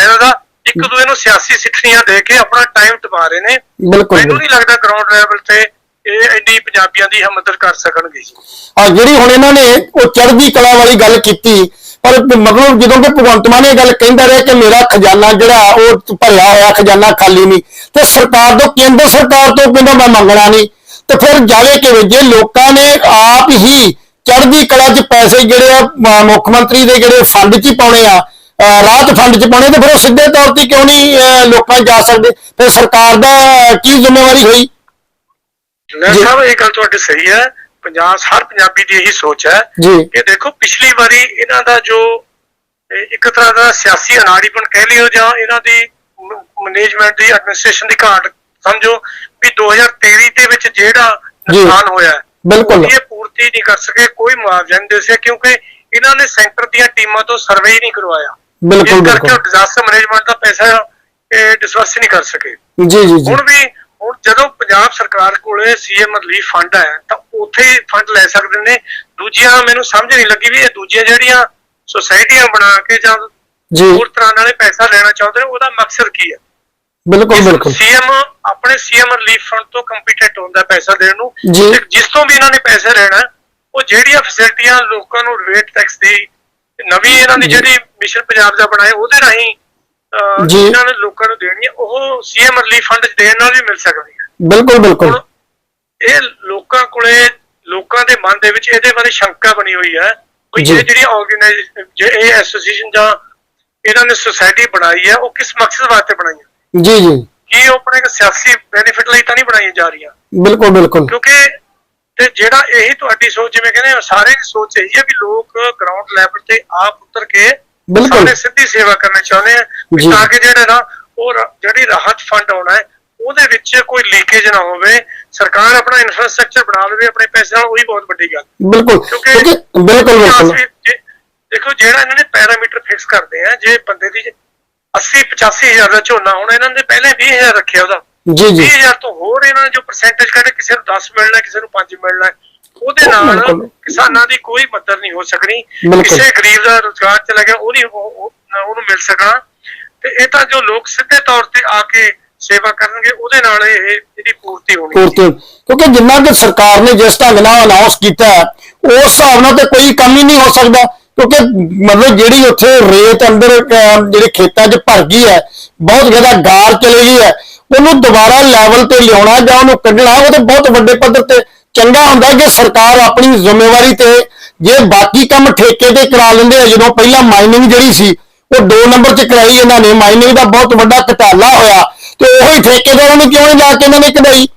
ਹੈ ਇੱਕ ਦੂਏ ਨੂੰ ਸਿਆਸੀ ਸਿੱਠਣੀਆਂ ਦੇ ਕੇ ਆਪਣਾ ਟਾਈਮ ਟਪਾ ਰਹੇ ਨੇ। ਬਿਲਕੁਲ ਮੈਨੂੰ ਨਹੀਂ ਲੱਗਦਾ ਗਰਾਊਂਡ ਲੈਵਲ ਤੇ ਇਹ ਐਡੀ ਪੰਜਾਬੀਆਂ ਦੀ ਮਦਦ ਕਰ ਸਕਣਗੇ ਆ ਜਿਹੜੀ ਹੁਣ ਇਹਨਾਂ ਨੇ ਉਹ ਚੜ੍ਹਦੀ ਕਲਾ ਵਾਲੀ ਗੱਲ ਕੀਤੀ ਪਰ ਮਤਲਬ ਜਦੋਂ ਕਿ ਭਗਵੰਤ ਮਾਨ ਇਹ ਗੱਲ ਕਹਿੰਦਾ ਰਿਹਾ ਕਿ ਮੇਰਾ ਖਜ਼ਾਨਾ ਜਿਹੜਾ ਉਹ ਭਰਿਆ ਹੋਇਆ ਖਜ਼ਾਨਾ ਖਾਲੀ ਨਹੀਂ ਤੇ ਸਰਕਾਰ ਤੋਂ ਕੇਂਦਰ ਸਰਕਾਰ ਤੋਂ ਕਹਿੰਦਾ ਮੈਂ ਮੰਗਣਾ ਨਹੀਂ ਤੇ ਫਿਰ ਜਾਵੇ ਕਿਵੇਂ? ਜੇ ਲੋਕਾਂ ਨੇ ਆਪ ਹੀ ਚੜ੍ਹਦੀ ਕਲਾ 'ਚ ਪੈਸੇ ਜਿਹੜੇ ਆ ਮੁੱਖ ਮੰਤਰੀ ਦੇ ਜਿਹੜੇ ਫੰਡ 'ਚ ਹੀ ਪਾਉਣੇ ਆ ਰਾਹਤ ਫੰਡ 'ਚ ਪਾਉਣੇ ਤੇ ਫਿਰ ਉਹ ਸਿੱਧੇ ਤੌਰ ਤੇ ਕਿਉਂ ਨਹੀਂ ਲੋਕਾਂ ਜਾ ਸਕਦੇ ਫਿਰ ਸਰਕਾਰ ਦਾ ਕੀ ਜ਼ਿੰਮੇਵਾਰੀ ਹੋਈ ਜੀ। ਸਾਹਿਬ ਇਹ ਗੱਲ ਤੁਹਾਡੀ ਸਹੀ ਹੈ ਪੰਜਾਬ ਹਰ ਪੰਜਾਬੀ ਦੀ ਇਹੀ ਸੋਚ ਹੈ ਕਿ ਦੇਖੋ ਪਿਛਲੀ ਵਾਰੀ ਇਹਨਾਂ ਦਾ ਜੋ ਇੱਕ ਤਰ੍ਹਾਂ ਦਾ ਸਿਆਸੀ ਅਨਾੜੀਪਣ ਕਹਿ ਲਿਓ ਜਾਂ ਇਹਨਾਂ ਦੀ ਮੈਨੇਜਮੈਂਟ ਦੀ ਐਡਮਿਨਿਸਟ੍ਰੇਸ਼ਨ ਦੀ ਘਾਟ ਸਮਝੋ ਵੀ 2023 ਦੇ ਵਿੱਚ ਜਿਹੜਾ। ਨੁਕਸਾਨ ਹੋਇਆ ਬਿਲਕੁਲ। ਇਹ ਪੂਰਤੀ ਨਹੀਂ ਕਰ ਸਕੇ ਕੋਈ ਮੁਆਵਜ਼ਾ ਨਹੀਂ ਦੇ ਸਕਿਆ ਕਿਉਂਕਿ ਇਹਨਾਂ ਨੇ ਸੈਂਟਰ ਦੀਆਂ ਟੀਮਾਂ ਤੋਂ ਸਰਵੇ ਹੀ ਨਹੀਂ ਕਰਵਾਇਆ ਬਿਲਕੁਲ, ਕਰਕੇ ਬਿਲਕੁਲ। ਡਿਜ਼ਾਸਟਰ ਮੈਨੇਜਮੈਂਟ ਦਾ ਪੈਸਾ ਇਹ ਡਿਸਵਰਸ ਨਹੀਂ ਕਰ ਸਕੇ। ਜੀ ਜੀ ਜੀ। ਹੁਣ ਵੀ ਹੁਣ ਜਦੋਂ ਪੰਜਾਬ ਸਰਕਾਰ ਕੋਲੇ ਸੀਐਮ ਰਿਲੀਫ ਫੰਡ ਹੈ ਤਾਂ ਉੱਥੇ ਫੰਡ ਲੈ ਸਕਦੇ ਨੇ। ਦੂਜੀਆਂ ਮੈਨੂੰ ਸਮਝ ਨਹੀਂ ਲੱਗੀ ਵੀ ਇਹ ਦੂਜੀਆਂ ਜਿਹੜੀਆਂ ਸੁਸਾਇਟੀਆਂ ਬਣਾ ਕੇ ਜਾਂ ਜੀ। ਹੋਰ ਤਰ੍ਹਾਂ ਨਾਲੇ ਪੈਸਾ ਲੈਣਾ ਚਾਹੁੰਦੇ ਨੇ ਉਹਦਾ ਮਕਸਦ ਕੀ ਹੈ? ਬਿਲਕੁਲ ਬਿਲਕੁਲ। ਸੀਐਮ ਆਪਣੇ ਸੀਐਮ ਰਿਲੀਫ ਫੰਡ ਤੋਂ ਕੰਪੀਟੈਂਟ ਹੁੰਦਾ ਪੈਸਾ ਦੇਣ ਨੂੰ। ਜਿਸ ਤੋਂ ਵੀ ਇਹਨਾਂ ਨੇ ਪੈਸੇ ਲੈਣਾ ਉਹ ਜਿਹੜੀਆਂ ਫੈਸਿਲਿਟੀਆਂ ਲੋਕਾਂ ਨੂੰ ਰੇਟ ਟੈਕਸ ਦੀ ਨਵੀਂ ਇਹਨਾਂ ਦੀ। ਜਿਹੜੀ ਮਿਸ਼ਨ ਪੰਜਾਬ ਦਾ ਬਣਾਇਆ ਉਹਦੇ ਰਾਹੀਂ। ਇਹਨਾਂ ਨੇ ਲੋਕਾਂ ਨੂੰ ਦੇਣੀ ਹੈ ਉਹ ਸੀਐਮ ਰਿਲੀਫ ਫੰਡ ਚ ਦੇਣ ਨਾਲ ਵੀ ਮਿਲ ਸਕਦੀ ਹੈ ਬਿਲਕੁਲ ਬਿਲਕੁਲ। ਇਹ ਲੋਕਾਂ ਕੋਲੇ ਲੋਕਾਂ ਦੇ ਮਨ ਦੇ ਵਿੱਚ ਇਹਦੇ ਬਾਰੇ ਸ਼ੰਕਾ ਬਣੀ ਹੋਈ ਹੈ। ਜੀ। ਇਹ ਜਿਹੜੀ ਆਰਗੇਨਾਈਜੇਸ਼ਨ ਜੇ ਇਹ ਐਸੋਸੀਏਸ਼ਨ ਜਾਂ ਇਹਨਾਂ ਨੇ ਸੁਸਾਇਟੀ ਬਣਾਈ ਹੈ ਉਹ ਕਿਸ ਮਕਸਦ ਵਾਸਤੇ ਬਣਾਈ ਹੈ ਜੀ ਜੀ। ਕੀ ਉਹ ਆਪਣੇ ਇੱਕ ਸਿਆਸੀ ਬੈਨੀਫਿਟ ਲਈ ਤਾਂ ਨਹੀਂ ਬਣਾਈਆਂ ਜਾ ਰਹੀਆਂ? ਬਿਲਕੁਲ ਬਿਲਕੁਲ। ਕਿਉਂਕਿ ਤੇ ਜਿਹੜਾ ਇਹੀ ਤੁਹਾਡੀ ਸੋਚ ਜਿਵੇਂ ਕਹਿੰਦੇ ਸਾਰੇ ਦੀ ਸੋਚ ਇਹੀ ਹੈ ਵੀ ਲੋਕ ਗਰਾਊਂਡ ਲੈਵਲ ਤੇ ਆਪ ਉਤਰ ਕੇ ਬਿਲਕੁਲ। ਸਿੱਧੀ ਸੇਵਾ ਕਰਨਾ ਚਾਹੁੰਦੇ ਆ। ਤਾਂ ਕਿ ਜਿਹੜਾ ਨਾ ਉਹ ਜਿਹੜੀ ਰਾਹਤ ਫੰਡ ਆਉਣਾ ਹੈ ਉਹਦੇ ਵਿੱਚ ਕੋਈ ਲੀਕੇਜ ਨਾ ਹੋਵੇ। ਸਰਕਾਰ ਆਪਣਾ ਇਨਫਰਾਸਟ੍ਰਕਚਰ ਬਣਾ ਲਵੇ ਆਪਣੇ ਪੈਸੇ ਨਾਲ ਉਹੀ ਬਹੁਤ ਵੱਡੀ ਗੱਲ। ਬਿਲਕੁਲ। ਕਿਉਂਕਿ ਬਿਲਕੁਲ ਦੇਖੋ ਜਿਹੜਾ ਇਹਨਾਂ ਨੇ ਪੈਰਾਮੀਟਰ ਫਿਕਸ ਕਰਦੇ ਆ ਜੇ ਬੰਦੇ ਦੀ 80 85 ਹਜ਼ਾਰ ਦਾ ਝੋਨਾ ਹੁਣ ਇਹਨਾਂ ਨੇ ਪਹਿਲੇ 20000 ਰੱਖਿਆ ਉਹਦਾ। ਜੀ ਜੀ। 20000 ਤੋਂ ਹੋਰ ਇਹਨਾਂ ਨੇ ਜੋ ਪਰਸੈਂਟੇਜ ਕੱਢੇ ਕਿਸੇ ਨੂੰ 10 ਮਿਲਣਾ ਕਿਸੇ ਨੂੰ 5 ਮਿਲਣਾ ਉਹਦੇ ਉਹ ਨਾਲ। ਕਿਸਾਨਾਂ ਦੀ ਕੋਈ ਮਦਦ ਨਹੀਂ ਹੋ ਸਕਣੀ। ਕਿਸੇ ਗਰੀਬ ਦਾ ਰੋਜ਼ਗਾਰ ਚਲਾ ਗਿਆ ਉਹ- ਉਹ- ਉਹਨੂੰ ਮਿਲ ਸਕਣਾ। ਤੇ ਇਹ ਤਾਂ ਜੋ ਲੋਕ ਸਿੱਧੇ ਤੌਰ ਤੇ ਆ ਕੇ ਸੇਵਾ ਕਰਨਗੇ ਉਹਦੇ ਨਾਲ ਇਹ ਇਹਦੀ ਪੂਰਤੀ ਹੋਣੀ ਪੂਰਤੀ ਕਿਉਂਕਿ ਜਿੰਨਾ ਕਿ ਸਰਕਾਰ ਨੇ ਜਿਸ ਢੰਗ ਨਾਲ ਅਨਾਉਂਸ ਕੀਤਾ ਹੈ, ਉਸ ਹਿਸਾਬ ਨਾਲ ਤੇ ਕੋਈ ਕੰਮ ਹੀ ਨਹੀਂ ਹੋ ਸਕਦਾ। ਕਿਉਂਕਿ ਮਤਲਬ ਜਿਹੜੀ ਉੱਥੇ ਰੇਤ ਅੰਦਰ ਜਿਹੜੇ ਖੇਤਾਂ 'ਚ ਭਰ ਗਈ ਹੈ ਬਹੁਤ ਜ਼ਿਆਦਾ ਗਾਰ ਚਲੀ ਗਈ ਹੈ। ਉਹਨੂੰ ਦੁਬਾਰਾ ਲੈਵਲ ਤੇ ਲਿਆਉਣਾ ਜਾਂ ਉਹਨੂੰ ਕੱਢਣਾ, ਉਹ ਤੇ ਬਹੁਤ ਵੱਡੇ ਪੱਧਰ ਤੇ ਚੰਗਾ ਹੁੰਦਾ ਕਿ ਸਰਕਾਰ ਆਪਣੀ ਜ਼ਿੰਮੇਵਾਰੀ ਤੇ ਜੇ ਬਾਕੀ ਕੰਮ ਠੇਕੇ ਤੇ ਕਰਾ ਲੈਂਦੇ ਆ, ਜਦੋਂ ਪਹਿਲਾਂ ਮਾਈਨਿੰਗ ਜਿਹੜੀ ਸੀ, ਉਹ 2 ਨੰਬਰ 'ਚ ਕਰਾਈ ਇਹਨਾਂ ਨੇ। ਮਾਈਨਿੰਗ ਦਾ ਬਹੁਤ ਵੱਡਾ ਘਟਾਲਾ ਹੋਇਆ ਤੇ ਉਹੀ ਠੇਕੇਦਾਰਾਂ ਨੂੰ ਕਿਉਂ ਨਹੀਂ ਜਾ ਕੇ ਇਹਨਾਂ ਨੇ ਕਢਾਈ?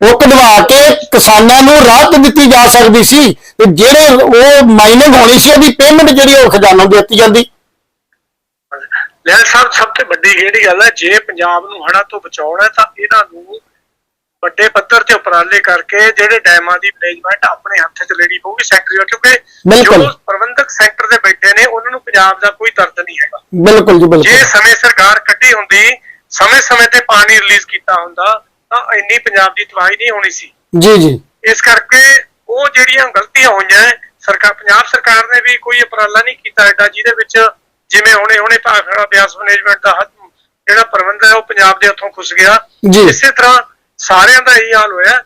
ਉਹ ਕਢਵਾ ਕੇ ਕਿਸਾਨਾਂ ਨੂੰ ਰਾਹਤ ਦਿੱਤੀ ਜਾ ਸਕਦੀ ਸੀ ਤੇ ਜਿਹੜੇ ਉਹ ਮਾਈਨਿੰਗ ਹੋਣੀ ਸੀ, ਉਹਦੀ ਪੇਮੈਂਟ ਜਿਹੜੀ ਉਹ ਖਜ਼ਾਨਾ ਦਿੱਤੀ ਜਾਂਦੀ। ਲੈ ਸਾਹਿਬ ਸਭ ਤੋਂ ਵੱਡੀ ਜਿਹੜੀ ਗੱਲ ਹੈ ਜੇ ਪੰਜਾਬ ਨੂੰ ਹੜ੍ਹਾਂ ਤੋਂ ਬਚਾਉਣਾ ਤਾਂ ਇਹਨਾਂ ਨੂੰ ਵੱਡੇ ਪੱਧਰ ਤੇ ਉਪਰਾਲੇ ਕਰਕੇ ਜਿਹੜੇ ਡੈਮਾਂ ਦੀ ਮੈਨੇਜਮੈਂਟ ਆਪਣੇ ਹੱਥ 'ਚ ਲੈਣੀ ਪਊਗੀ ਸੈਕਟਰੀ ਦਾ ਕਿਉਂਕਿ। ਜੋ ਪ੍ਰਬੰਧਕ ਸੈਕਟਰ ਦੇ ਬੈਠੇ ਨੇ ਉਹਨਾਂ ਨੂੰ ਪੰਜਾਬ ਦਾ ਕੋਈ ਦਰਦ ਨਹੀਂ ਹੈਗਾ। ਬਿਲਕੁਲ ਜੀ ਜੇ ਬਿਲਕੁਲ ਸਮੇਂ ਸਰਕਾਰ ਕੱਢੀ ਹੁੰਦੀ ਸਮੇਂ-ਸਮੇਂ ਤੇ ਪਾਣੀ ਰਿਲੀਜ਼ ਕੀਤਾ ਹੁੰਦਾ ਤਾਂ ਇੰਨੀ ਪੰਜਾਬ ਦੀ ਤਬਾਹੀ ਨਹੀਂ ਹੋਣੀ ਸੀ। ਜੀ ਜੀ। ਇਸ ਕਰਕੇ ਉਹ ਜਿਹੜੀਆਂ ਗਲਤੀਆਂ ਹੋਈਆਂ ਸਰਕਾਰ ਪੰਜਾਬ ਸਰਕਾਰ ਨੇ ਵੀ ਕੋਈ ਉਪਰਾਲਾ ਨਹੀਂ ਕੀਤਾ ਐਡਾ ਜਿਹਦੇ ਵਿੱਚ ਜਿਵੇਂ ਹੁਣੇ ਹੁਣੇ ਭਾਖੜਾ ਬਿਆਸ ਮੈਨੇਜਮੈਂਟ ਦਾ ਜਿਹੜਾ ਪ੍ਰਬੰਧ ਹੈ ਉਹ ਪੰਜਾਬ ਦੇ ਹੱਥੋਂ ਖੁੱਸ ਗਿਆ। ਇਸੇ ਤਰ੍ਹਾਂ ਸਾਰਿਆਂ ਦਾ ਇਹੀ ਹਾਲ ਹੋਇਆ।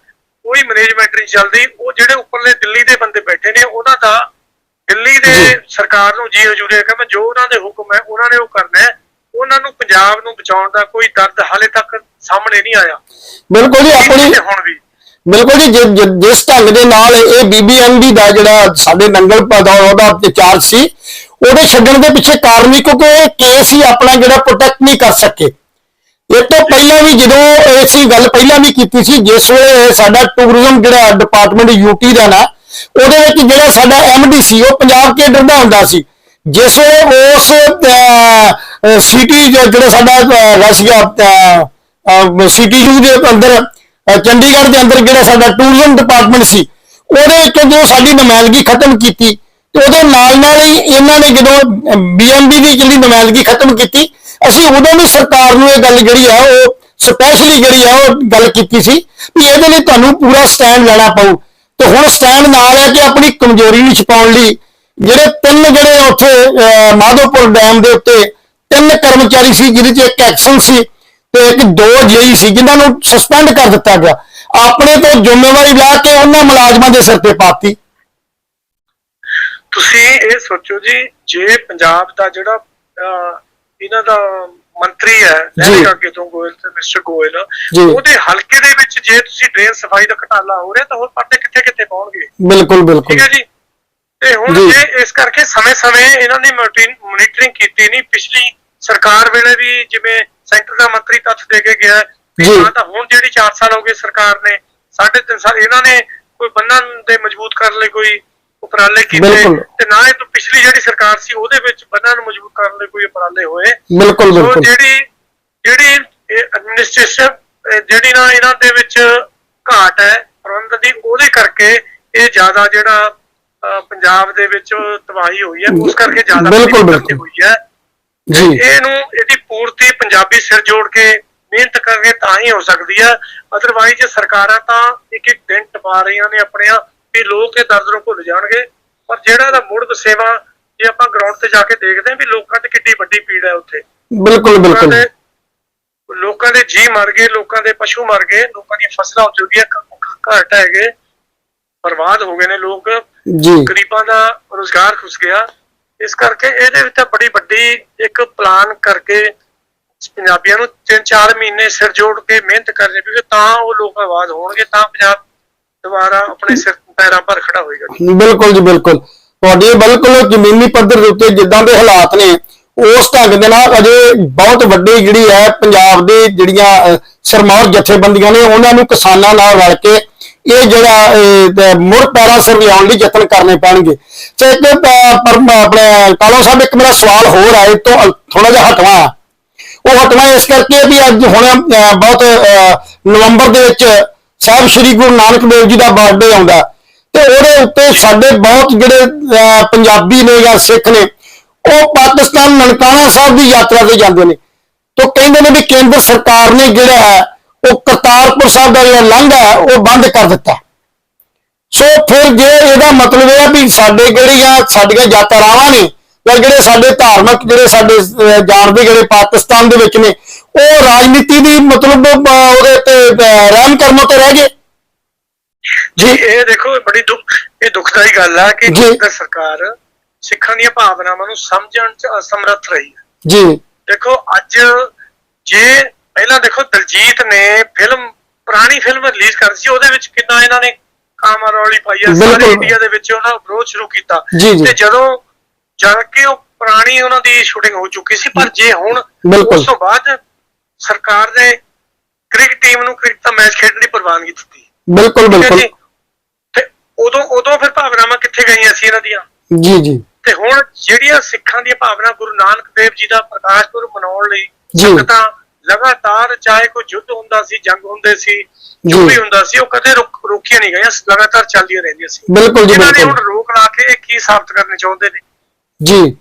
ਕੋਈ ਮੈਨੇਜਮੈਂਟ ਨਹੀਂ ਚੱਲਦੀ। ਉਹ ਜਿਹੜੇ ਉੱਪਰਲੇ ਦਿੱਲੀ ਦੇ ਬੰਦੇ ਬੈਠੇ ਨੇ ਉਹਨਾਂ ਦਾ ਦਿੱਲੀ ਦੇ। ਸਰਕਾਰ ਨੂੰ ਜੀ ਹਜੂਰੀ ਹੈ ਕਿ ਜੋ ਉਹਨਾਂ ਦੇ ਹੁਕਮ ਹੈ ਉਹਨਾਂ ਨੇ ਉਹ ਕਰਨਾ ਹੈ। ਉਹਨਾਂ ਨੂੰ ਪੰਜਾਬ ਨੂੰ ਬਚਾਉਣ ਦਾ ਕੋਈ ਦਰਦ ਹਾਲੇ ਤੱਕ ਸਾਹਮਣੇ ਨਹੀਂ ਆਇਆ। ਬਿਲਕੁਲ ਜੀ ਆਪਣੀ ਹੁਣ ਵੀ। ਬਿਲਕੁਲ ਜਿ- ਜਿਸ ਢੰਗ ਦੇ ਨਾਲ ਇਹ ਬੀਬੀਐਮਬੀ ਦਾ ਜਿਹੜਾ ਸਾਡੇ ਨੰਗਲ ਪਦਾ ਉਹਦਾ ਚਾਰਜ ਸੀ ਉਹਦੇ ਛੱਡਣ ਦੇ ਪਿੱਛੇ ਕਾਰਨ ਵੀ ਕਿਉਂਕਿ ਇਹ ਕੇਸ ਹੀ ਆਪਣਾ ਜਿਹੜਾ ਪ੍ਰੋਟੈਕਟ ਨਹੀਂ ਕਰ ਸਕੇ। ਇਹ ਤੋਂ ਪਹਿਲਾਂ ਵੀ ਜਦੋਂ ਅਸੀਂ ਗੱਲ ਪਹਿਲਾਂ ਵੀ ਕੀਤੀ ਸੀ ਜਿਸ ਵੇਲੇ ਸਾਡਾ ਟੂਰਿਜ਼ਮ ਜਿਹੜਾ ਡਿਪਾਰਟਮੈਂਟ ਯੂਟੀ ਦਾ ਨਾ ਉਹਦੇ ਵਿੱਚ ਜਿਹੜਾ ਸਾਡਾ ਐਮਡੀ ਸੀ ਉਹ ਪੰਜਾਬ ਕੇਡਰ ਦਾ ਹੁੰਦਾ ਸੀ। ਜਿਸ ਵੇਲੇ ਉਸ ਸਿਟੀ ਜਿਹੜਾ ਸਾਡਾ ਅਹ, ਰਸੀਆ ਸਿਟੀ ਯੂ ਦੇ ਅੰਦਰ ਚੰਡੀਗੜ੍ਹ ਦੇ ਅੰਦਰ ਜਿਹੜਾ ਸਾਡਾ ਟੂਰਿਜ਼ਮ ਡਿਪਾਰਟਮੈਂਟ ਸੀ ਉਹਦੇ ਵਿੱਚੋਂ ਜੋ ਸਾਡੀ ਨੁਮਾਇੰਦਗੀ ਖਤਮ ਕੀਤੀ ਤੇ ਉਹਦੇ ਨਾਲ ਨਾਲ ਹੀ ਇਹਨਾਂ ਨੇ ਜਦੋਂ ਬੀਐਮਬੀ ਦੀ ਜਿਹੜੀ ਨੁਮਾਇੰਦਗੀ ਖਤਮ ਕੀਤੀ, ਅਸੀਂ ਉਦੋਂ ਵੀ ਸਰਕਾਰ ਨੂੰ ਇਹ ਗੱਲ ਜਿਹੜੀ ਆ, ਉਹ ਸਪੈਸ਼ਲੀ ਜਿਹੜੀ ਆ, ਉਹ ਗੱਲ ਕੀਤੀ ਸੀ ਵੀ ਇਹਦੇ ਲਈ ਤੁਹਾਨੂੰ ਪੂਰਾ ਸਟੈਂਡ ਲੈਣਾ ਪਊ। ਤੇ ਹੁਣ ਸਟੈਂਡ ਨਾਲ ਹੈ ਕਿ ਆਪਣੀ ਕਮਜ਼ੋਰੀ ਨੂੰ ਛਪਾਉਣ ਲਈ ਜਿਹੜੇ ਤਿੰਨ ਜਿਹੜੇ ਉੱਥੇ ਮਾਧੋਪੁਰ ਡੈਮ ਦੇ ਉੱਤੇ ਤਿੰਨ ਕਰਮਚਾਰੀ ਸੀ, ਜਿਹਦੇ ਚ ਇੱਕ ਐਕਸ਼ਨ ਸੀ ਤੇ ਇੱਕ ਦੋ ਜੇਈ ਸੀ, ਜਿਨ੍ਹਾਂ ਨੂੰ ਸਸਪੈਂਡ ਕਰ ਦਿੱਤਾ ਗਿਆ। ਆਪਣੇ ਤੋਂ ਜ਼ਿੰਮੇਵਾਰੀ ਲਾ ਕੇ ਉਹਨਾਂ ਮੁਲਾਜ਼ਮਾਂ ਦੇ ਸਿਰ ਤੇ ਪਾਤੀ। ਤੁਸੀਂ ਇਹ ਸੋਚੋ ਜੀ ਜੇ ਪੰਜਾਬ ਦਾ ਜਿਹੜਾ ਇਹਨਾਂ ਦਾ ਮੰਤਰੀ ਹੈ ਜੀ। ਲਹਿਰਾ ਅੱਗੇ ਤੋਂ ਗੋਇਲ ਤੇ ਮਿਸਟਰ ਗੋਇਲ। ਉਹਦੇ ਹਲਕੇ ਦੇ ਵਿੱਚ ਜੇ ਤੁਸੀਂ ਡਰੇਨ ਸਫ਼ਾਈ ਦਾ ਘਟਾਲਾ ਹੋ ਰਿਹਾ ਤਾਂ ਹੋਰ ਪਾਸੇ ਕਿੱਥੇ ਕਿੱਥੇ ਪਹੁੰਚਗੇ ਬਿਲਕੁਲ ਬਿਲਕੁਲ ਠੀਕ ਹੈ ਜੀ ਤੇ ਹੁਣ ਜੀ। ਇਸ ਕਰਕੇ ਸਮੇਂ-ਸਮੇਂ ਇਹਨਾਂ ਦੀ ਮੋਨੀਟਰਿੰਗ ਕੀਤੀ ਨਹੀਂ ਪਿਛਲੀ ਸਰਕਾਰ ਵੇਲੇ ਵੀ ਜਿਵੇਂ ਸੈਂਟਰ ਦਾ ਮੰਤਰੀ ਤੱਥ ਦੇ ਕੇ ਗਿਆ ਜੀ। ਨਾ ਤਾਂ ਹੁਣ ਜਿਹੜੀ 4 ਸਾਲ ਹੋ ਗਏ ਸਰਕਾਰ ਨੇ ਸਾਢੇ ਤਿੰਨ ਸਾਲ ਇਹਨਾਂ ਨੇ ਕੋਈ ਬੰਧਨ ਦੇ ਮਜ਼ਬੂਤ ਕਰਨ ਲਈ ਕੋਈ ਉਪਰਾਲੇ ਕੀਤੇ ਬਿਲਕੁਲ। ਤੇ ਨਾ ਇਹ ਤੋਂ ਪਿਛਲੀ ਜਿਹੜੀ ਸਰਕਾਰ ਸੀ ਉਹਦੇ ਵਿੱਚ ਬੰਧਨ ਨੂੰ ਮਜ਼ਬੂਤ ਕਰਨ ਲਈ ਕੋਈ ਉਪਰਾਲੇ ਹੋਏ। ਬਿਲਕੁਲ ਸੋ ਬਿਲਕੁਲ। ਜਿਹੜੀ ਜਿਹੜੀ ਐਡਮਿਨਿਸਟ੍ਰੇਸ਼ਨ ਜਿਹੜੀ ਨਾ ਇਹਨਾਂ ਦੇ ਵਿੱਚ ਘਾਟ ਹੈ ਪ੍ਰਬੰਧ ਦੀ ਉਹਦੇ ਕਰਕੇ ਇਹ ਜ਼ਿਆਦਾ ਜਿਹੜਾ ਅਹ, ਪੰਜਾਬ ਦੇ ਵਿੱਚ ਤਬਾਹੀ ਹੋਈ ਹੈ ਉਸ ਕਰਕੇ ਜ਼ਿਆਦਾ ਬਿਲਕੁਲ, ਬਿਲਕੁਲ। ਹੋਈ ਹੈ। ਜੀ। ਇਹਨੂੰ ਇਹਦੀ ਪੂਰਤੀ ਪੰਜਾਬੀ ਸਿਰ ਜੋੜ ਕੇ ਮਿਹਨਤ ਕਰਕੇ ਤਾਂ ਹੀ ਹੋ ਸਕਦੀ ਹੈ। ਅਦਰਵਾਈਜ਼ ਸਰਕਾਰਾਂ ਤਾਂ ਇੱਕ ਇੱਕ ਦਿਨ ਟਪਾ ਰਹੀਆਂ ਨੇ ਆਪਣੀਆਂ ਵੀ ਲੋਕ ਇਹ ਦਰਦ ਨੂੰ ਭੁੱਲ ਜਾਣਗੇ। ਪਰ ਜਿਹੜਾ ਦਾ ਮੁੜ ਵਸੇਵਾ ਜੇ ਆਪਾਂ ਗਰਾਊਂਡ ਤੇ ਜਾ ਕੇ ਦੇਖਦੇ ਹਾਂ ਵੀ ਲੋਕਾਂ ਤੇ ਕਿੱਡੀ ਵੱਡੀ ਪੀੜ ਹੈ ਉੱਥੇ। ਬਿਲਕੁਲ ਲੋਕਾਂ ਬਿਲਕੁਲ। ਲੋਕਾਂ ਦੇ ਜੀ ਮਰ ਗਏ ਲੋਕਾਂ ਦੇ ਪਸ਼ੂ ਮਰ ਗਏ ਲੋਕਾਂ ਦੀਆਂ ਫਸਲਾਂ ਉਜੜੀਆਂ ਘਰ ਢਹਿ ਗਏ ਬਰਬਾਦ ਹੋ ਗਏ ਨੇ ਲੋਕ। ਜੀ। ਗਰੀਬਾਂ ਦਾ ਰੋਜ਼ਗਾਰ ਖੁੱਸ ਗਿਆ। ਇਸ ਕਰਕੇ ਇਹਦੇ ਵਿੱਚ ਤਾਂ ਬੜੀ ਵੱਡੀ ਇੱਕ ਪਲਾਨ ਕਰਕੇ ਪੰਜਾਬੀਆਂ ਨੂੰ 3-4 ਮਹੀਨੇ ਸਿਰ ਜੋੜ ਕੇ ਮਿਹਨਤ ਕਰਨੀ ਪਈ ਤਾਂ ਉਹ ਲੋਕ ਆਵਾਜ਼ ਹੋਣਗੇ ਤਾਂ ਪੰਜਾਬ ਦੁਬਾਰਾ ਆਪਣੇ ਸਿਰ ਪੈਰਾਂ ਪਰ ਖੜਾ ਹੋਏਗਾ। ਬਿਲਕੁਲ ਜੀ, ਬਿਲਕੁਲ। ਤੁਹਾਡੀ ਬਿਲਕੁਲ ਜ਼ਮੀਨੀ ਪੱਧਰ ਦੇ ਉੱਤੇ ਜਿੱਦਾਂ ਦੇ ਹਾਲਾਤ ਨੇ, ਉਸ ਢੰਗ ਦੇ ਨਾਲ ਅਜੇ ਬਹੁਤ ਵੱਡੀ ਜਿਹੜੀ ਹੈ ਪੰਜਾਬ ਦੇ ਜਿਹੜੀਆਂ ਸਰਮੌਰ ਜਥੇਬੰਦੀਆਂ ਨੇ, ਉਹਨਾਂ ਨੂੰ ਕਿਸਾਨਾਂ ਨਾਲ ਰਲ ਕੇ ਇਹ ਜਿਹੜਾ ਮੁੜ ਪੈਰਾਂ ਸਿਰ ਲਿਆਉਣ ਲਈ ਯਤਨ ਕਰਨੇ ਪੈਣਗੇ। ਤੇ ਇੱਕ ਆਪਣੇ ਕਾਲੋ ਸਾਹਿਬ, ਇੱਕ ਮੇਰਾ ਸਵਾਲ ਹੋਰ ਆਏ ਤੋਂ ਥੋੜਾ ਜਿਹਾ ਹਟਵਾ। ਹੈ। ਉਹ ਹਟਵਾ ਇਸ ਕਰਕੇ ਵੀ ਅੱਜ ਹੁਣ ਬਹੁਤ ਨਵੰਬਰ ਦੇ ਵਿੱਚ ਸਾਹਿਬ ਸ੍ਰੀ ਗੁਰੂ ਨਾਨਕ ਦੇਵ ਜੀ ਦਾ ਬਰਥਡੇ ਆਉਂਦਾ। ਤੇ ਉਹਦੇ ਉੱਤੇ ਸਾਡੇ ਬਹੁਤ ਜਿਹੜੇ ਅਹ, ਪੰਜਾਬੀ ਨੇ ਜਾਂ ਸਿੱਖ ਨੇ ਉਹ ਪਾਕਿਸਤਾਨ ਨਨਕਾਣਾ ਸਾਹਿਬ ਦੀ ਯਾਤਰਾ ਤੇ ਜਾਂਦੇ ਨੇ। ਤੋਂ ਕਹਿੰਦੇ ਨੇ ਵੀ ਕੇਂਦਰ ਸਰਕਾਰ ਨੇ ਜਿਹੜਾ ਹੈ ਉਹ ਕਰਤਾਰਪੁਰ ਸਾਹਿਬ ਦਾ ਜਿਹੜਾ ਲੰਘ ਹੈ ਉਹ ਬੰਦ ਕਰ ਦਿੱਤਾ। ਸੋ ਫਿਰ ਜੇ ਇਹਦਾ ਮਤਲਬ ਇਹ ਆ ਵੀ ਸਾਡੇ ਜਿਹੜੀਆਂ ਸਾਡੀਆਂ ਯਾਤਰਾਵਾਂ ਨੇ ਜਾਂ ਜਿਹੜੇ ਸਾਡੇ ਧਾਰਮਿਕ ਜਿਹੜੇ ਸਾਡੇ ਜਾਣਦੇ ਜਿਹੜੇ ਪਾਕਿਸਤਾਨ ਦੇ ਵਿੱਚ ਨੇ ਉਹ ਰਾਜਨੀਤੀ ਦੀ ਮਤਲਬ ਉਹਦੇ ਤੇ ਰਹਿਮ ਕਰਮੋਂ ਤੇ ਰਹਿ ਗਏ। ਜੀ ਇਹ ਦੇਖੋ ਇਹ ਬੜੀ ਦੁੱਖ ਇਹ ਦੁਖਦਾਈ ਗੱਲ ਹੈ ਕਿ। ਕੇਂਦਰ ਸਰਕਾਰ ਸਿੱਖਾਂ ਦੀਆਂ ਭਾਵਨਾਵਾਂ ਨੂੰ ਸਮਝਣ ਚ ਅਸਮਰੱਥ ਰਹੀ ਹੈ ਜੀ ਦੇਖੋ ਅੱਜ ਜੇ ਪਹਿਲਾਂ ਦੇਖੋ ਦਲਜੀਤ ਨੇ ਫਿਲਮ ਪੁਰਾਣੀ ਫਿਲਮ ਰਿਲੀਜ਼ ਕਰ ਸੀ ਉਹਦੇ ਵਿੱਚ ਕਿੰਨਾ ਇਹਨਾਂ ਨੇ ਕਾਮਰੌਲੀ ਪਾਈ ਹੈ ਸਾਰੇ। ਇੰਡੀਆ ਦੇ ਵਿੱਚ ਉਹਨਾਂ ਵਿਰੋਧ ਸ਼ੁਰੂ ਕੀਤਾ। ਤੇ ਜਦੋਂ ਜਦ ਕਿ ਉਹ ਪੁਰਾਣੀ ਉਹਨਾਂ ਦੀ ਸ਼ੂਟਿੰਗ ਹੋ ਚੁੱਕੀ ਸੀ ਪਰ ਜੇ ਹੁਣ। ਉਸ ਤੋਂ ਬਾਅਦ ਸਰਕਾਰ ਨੇ ਕ੍ਰਿਕਟ ਟੀਮ ਨੂੰ ਕ੍ਰਿਕਟ ਦਾ ਮੈਚ ਖੇਡਣ ਦੀ ਪ੍ਰਵਾਨਗੀ ਦਿੱਤੀ ਬਿਲਕੁਲ ਠੀਕ ਹੈ ਬਿਲਕੁਲ। ਜੀ। ਤੇ ਉਦੋਂ ਉਦੋਂ ਫਿਰ ਭਾਵਨਾਵਾਂ ਕਿੱਥੇ ਗਈਆਂ ਸੀ ਇਹਨਾਂ ਦੀਆਂ? ਜੀ ਜੀ। ਤੇ ਹੁਣ ਜਿਹੜੀਆਂ ਸਿੱਖਾਂ ਦੀਆਂ ਭਾਵਨਾ ਗੁਰੂ ਨਾਨਕ ਦੇਵ ਜੀ ਦਾ ਪ੍ਰਕਾਸ਼ ਪੁਰਬ ਮਨਾਉਣ ਲਈ ਜੀ। ਸੰਗਤਾਂ ਲਗਾਤਾਰ ਚਾਹੇ ਕੋਈ ਯੁੱਧ ਹੁੰਦਾ ਸੀ ਜੰਗ ਹੁੰਦੇ ਸੀ ਜੋ ਜੀ। ਵੀ ਹੁੰਦਾ ਸੀ ਉਹ ਕਦੇ ਰੁਕ- ਰੋਕੀਆਂ ਨਹੀਂ ਗਈਆਂ ਲਗਾਤਾਰ ਚੱਲਦੀਆਂ ਰਹਿੰਦੀਆਂ ਸੀ। ਬਿਲਕੁਲ ਜੀ, ਇਹਨਾਂ ਨੇ ਬਿਲਕੁਲ। ਹੁਣ ਰੋਕ ਲਾ ਕੇ ਇਹ ਕੀ ਸਾਬਤ ਕਰਨਾ ਚਾਹੁੰਦੇ ਨੇ? ਜੀ।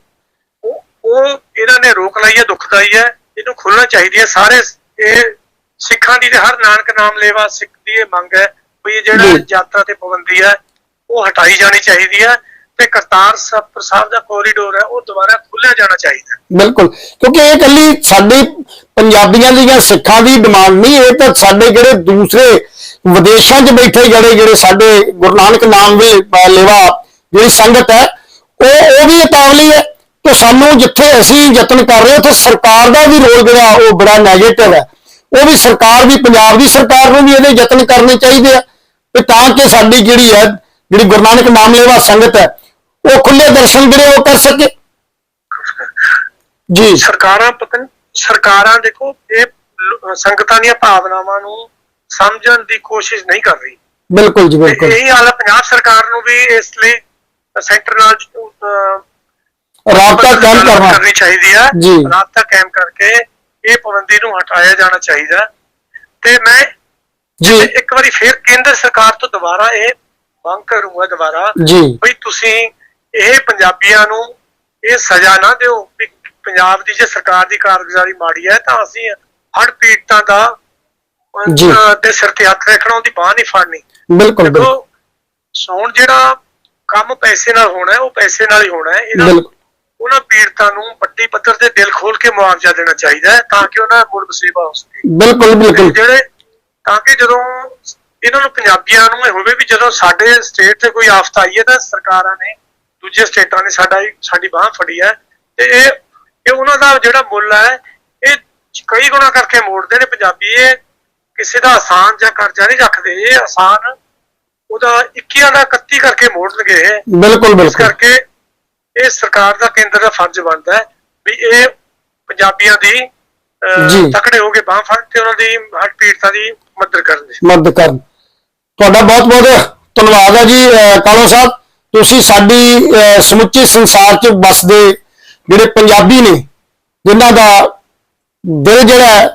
ਉਹ ਉਹ ਇਹਨਾਂ ਨੇ ਰੋਕ ਲਾਈ ਹੈ ਦੁਖਦਾਈ ਹੈ ਇਹਨੂੰ ਖੁੱਲਣਾ ਚਾਹੀਦੀ ਹੈ। ਸਾਰੇ ਇਹ ਸਿੱਖਾਂ ਦੀ ਤੇ ਹਰ ਨਾਨਕ ਨਾਮ ਲੈਵਾ ਸਿੱਖ ਦੀ ਇਹ ਮੰਗ ਹੈ ਵੀ ਇਹ ਜਿਹੜਾ। ਯਾਤਰਾ ਤੇ ਪਾਬੰਦੀ ਹੈ ਉਹ ਹਟਾਈ ਜਾਣੀ ਚਾਹੀਦੀ ਹੈ ਤੇ ਕਰਤਾਰ ਸਾਹਿਬ ਦਾ ਕੋਰੀਡੋਰ ਹੈ ਉਹ ਦੁਬਾਰਾ ਖੁੱਲਿਆ ਜਾਣਾ ਚਾਹੀਦਾ। ਬਿਲਕੁਲ ਕਿਉਂਕਿ ਇਹ ਕੱਲੀ ਸਾਡੀ ਪੰਜਾਬੀਆਂ ਦੀ ਜਾਂ ਸਿੱਖਾਂ ਦੀ ਡਿਮਾਂਡ ਨਹੀਂ ਇਹ ਤਾਂ ਸਾਡੇ ਜਿਹੜੇ ਦੂਸਰੇ ਵਿਦੇਸ਼ਾਂ 'ਚ ਬੈਠੇ ਜਿਹੜੇ ਜਿਹੜੇ ਸਾਡੇ ਗੁਰੂ ਨਾਨਕ ਨਾਮ ਦੇ ਲੇਵਾ ਜਿਹੜੀ ਸੰਗਤ ਹੈ ਉਹ ਉਹ ਵੀ ਇਤਾਵਲੀ ਹੈ ਕਿ ਸਾਨੂੰ ਜਿੱਥੇ ਅਸੀਂ ਯਤਨ ਕਰ ਰਹੇ ਹਾਂ ਉੱਥੇ ਸਰਕਾਰ ਦਾ ਵੀ ਰੋਲ ਜਿਹੜਾ ਉਹ ਬੜਾ ਨੈਗੇਟਿਵ ਹੈ ਉਹ ਵੀ ਸਰਕਾਰ ਵੀ ਪੰਜਾਬ ਦੀ ਸਰਕਾਰ ਨੂੰ ਵੀ ਇਹਦੇ ਯਤਨ ਕਰਨੇ ਚਾਹੀਦੇ ਆ ਤੇ ਤਾਂ ਕਿ ਸਾਡੀ ਜਿਹੜੀ ਹੈ ਜਿਹੜੀ ਗੁਰੂ ਨਾਨਕ ਨਾਮ ਲੇਵਾ ਸੰਗਤ ਹੈ ਉਹ ਖੁੱਲੇ ਦਰਸ਼ਨ ਜਿਹੜੇ ਉਹ ਕਰ ਸਕੇ। ਜੀ। ਸਰਕਾਰਾਂ ਪਤਾ ਨੀ- ਸਰਕਾਰਾਂ ਦੇਖੋ ਇਹ ਸੰਗਤਾਂ ਦੀਆਂ ਭਾਵਨਾਵਾਂ ਨੂੰ ਸਮਝਣ ਦੀ ਕੋਸ਼ਿਸ਼ ਨਹੀਂ ਕਰ ਰਹੀ। ਬਿਲਕੁਲ ਜੀ ਬਿਲਕੁਲ। ਇਹੀ ਹਾਲ ਪੰਜਾਬ ਸਰਕਾਰ ਨੂੰ ਵੀ ਇਸ ਲਈ ਸੈਂਟਰ ਨਾਲ ਰਾਬਤਾ ਕਾਇਮ ਕਰਨਾ। ਕਰਨੀ ਚਾਹੀਦੀ ਹੈ। ਰਾਬਤਾ ਕਾਇਮ ਕਰਕੇ ਇਹ ਪਾਬੰਦੀ ਨੂੰ ਹਟਾਇਆ ਜਾਣਾ ਚਾਹੀਦਾ। ਤੇ ਮੈਂ ਜੀ। ਇੱਕ ਵਾਰੀ ਫਿਰ ਕੇਂਦਰ ਸਰਕਾਰ ਤੋਂ ਦੁਬਾਰਾ ਇਹ ਮੰਗ ਕਰੂੰਗਾ ਦੁਬਾਰਾ ਵੀ ਤੁਸੀਂ ਇਹ ਪੰਜਾਬੀਆਂ ਨੂੰ ਇਹ ਸਜ਼ਾ ਨਾ ਦਿਓ ਵੀ ਪੰਜਾਬ ਦੀ ਜੇ ਸਰਕਾਰ ਦੀ ਕਾਰਗੁਜ਼ਾਰੀ ਮਾੜੀ ਹੈ ਤਾਂ ਅਸੀਂ ਹੜ ਪੀੜਤਾਂ ਦਾ। ਦੇ ਸਿਰ ਤੇ ਹੱਥ ਰੱਖਣਾ ਉਹਦੀ ਬਾਹ ਨਹੀਂ ਫੜਨੀ। ਬਿਲਕੁਲ ਬਿਲਕੁਲ। ਸੌਣ ਜਿਹੜਾ ਕੰਮ ਪੈਸੇ ਨਾਲ ਹੋਣਾ ਹੈ ਉਹ ਪੈਸੇ ਨਾਲ ਹੀ ਹੋਣਾ ਬਿਲਕੁਲ। ਉਹਨਾਂ ਪੀੜਤਾਂ ਨੂੰ ਵੱਡੀ ਪੱਧਰ ਤੇ ਦਿਲ ਖੋਲ ਕੇ ਮੁਆਵਜ਼ਾ ਦੇਣਾ ਚਾਹੀਦਾ ਹੈ ਤਾਂ ਕਿ ਉਹਨਾਂ ਦਾ ਮੁੜ ਵਸੇਬਾ ਹੋ ਸਕੇ। ਬਿਲਕੁਲ ਤੇ ਬਿਲਕੁਲ। ਜਿਹੜੇ ਤਾਂ ਕਿ ਜਦੋਂ ਇਹਨਾਂ ਨੂੰ ਪੰਜਾਬੀਆਂ ਨੂੰ ਇਹ ਹੋਵੇ ਵੀ ਜਦੋਂ ਸਾਡੇ ਸਟੇਟ ਤੇ ਕੋਈ ਆਫਤ ਆਈ ਹੈ ਤਾਂ ਸਰਕਾਰਾਂ ਨੇ ਦੂਜੇ ਸਟੇਟਾਂ ਨੇ ਸਾਡਾ ਸਾਡੀ ਬਾਹ ਫੜੀ ਹੈ ਤੇ ਇਹ ਇਹ ਉਹਨਾਂ ਦਾ ਜਿਹੜਾ ਮੁੱਲ ਹੈ ਇਹ ਕਈ ਗੁਣਾ ਕਰਕੇ ਮੋੜਦੇ ਨੇ ਪੰਜਾਬੀ ਇਹ ਕਿਸੇ ਦਾ ਆਸਾਨ ਜਾਂ ਕਰਜ਼ਾ ਨਹੀਂ ਰੱਖਦੇ ਇਹ ਆਸਾਨ ਉਹਦਾ 21 ਦਾ 31 ਕਰਕੇ ਮੋੜਨਗੇ ਇਹ। ਬਿਲਕੁਲ ਇਸ ਬਿਲਕੁਲ ਕਰਕੇ ਇਹ ਸਰਕਾਰ ਦਾ ਕੇਂਦਰ ਦਾ ਫਰਜ਼ ਬਣਦਾ ਹੈ ਵੀ ਇਹ ਪੰਜਾਬੀਆਂ ਦੀ। ਤਕੜੇ ਹੋ ਕੇ ਬਾਹ ਫੜ ਤੇ ਉਹਨਾਂ ਦੀ ਹੱਟ ਪੀੜਤਾਂ ਦੀ ਮਦਦ ਕਰਨ ਦੀ ਮਦਦ ਕਰਨ। ਤੁਹਾਡਾ ਬਹੁਤ ਬਹੁਤ ਧੰਨਵਾਦ ਹੈ ਜੀ ਕਾਲੋ ਸਾਹਿਬ। ਤੁਸੀਂ ਸਾਡੀ ਸਮੁੱਚੇ ਸੰਸਾਰ 'ਚ ਵੱਸਦੇ ਜਿਹੜੇ ਪੰਜਾਬੀ ਨੇ ਜਿਨ੍ਹਾਂ ਦਾ ਦਿਲ ਜਿਹੜਾ ਹੈ,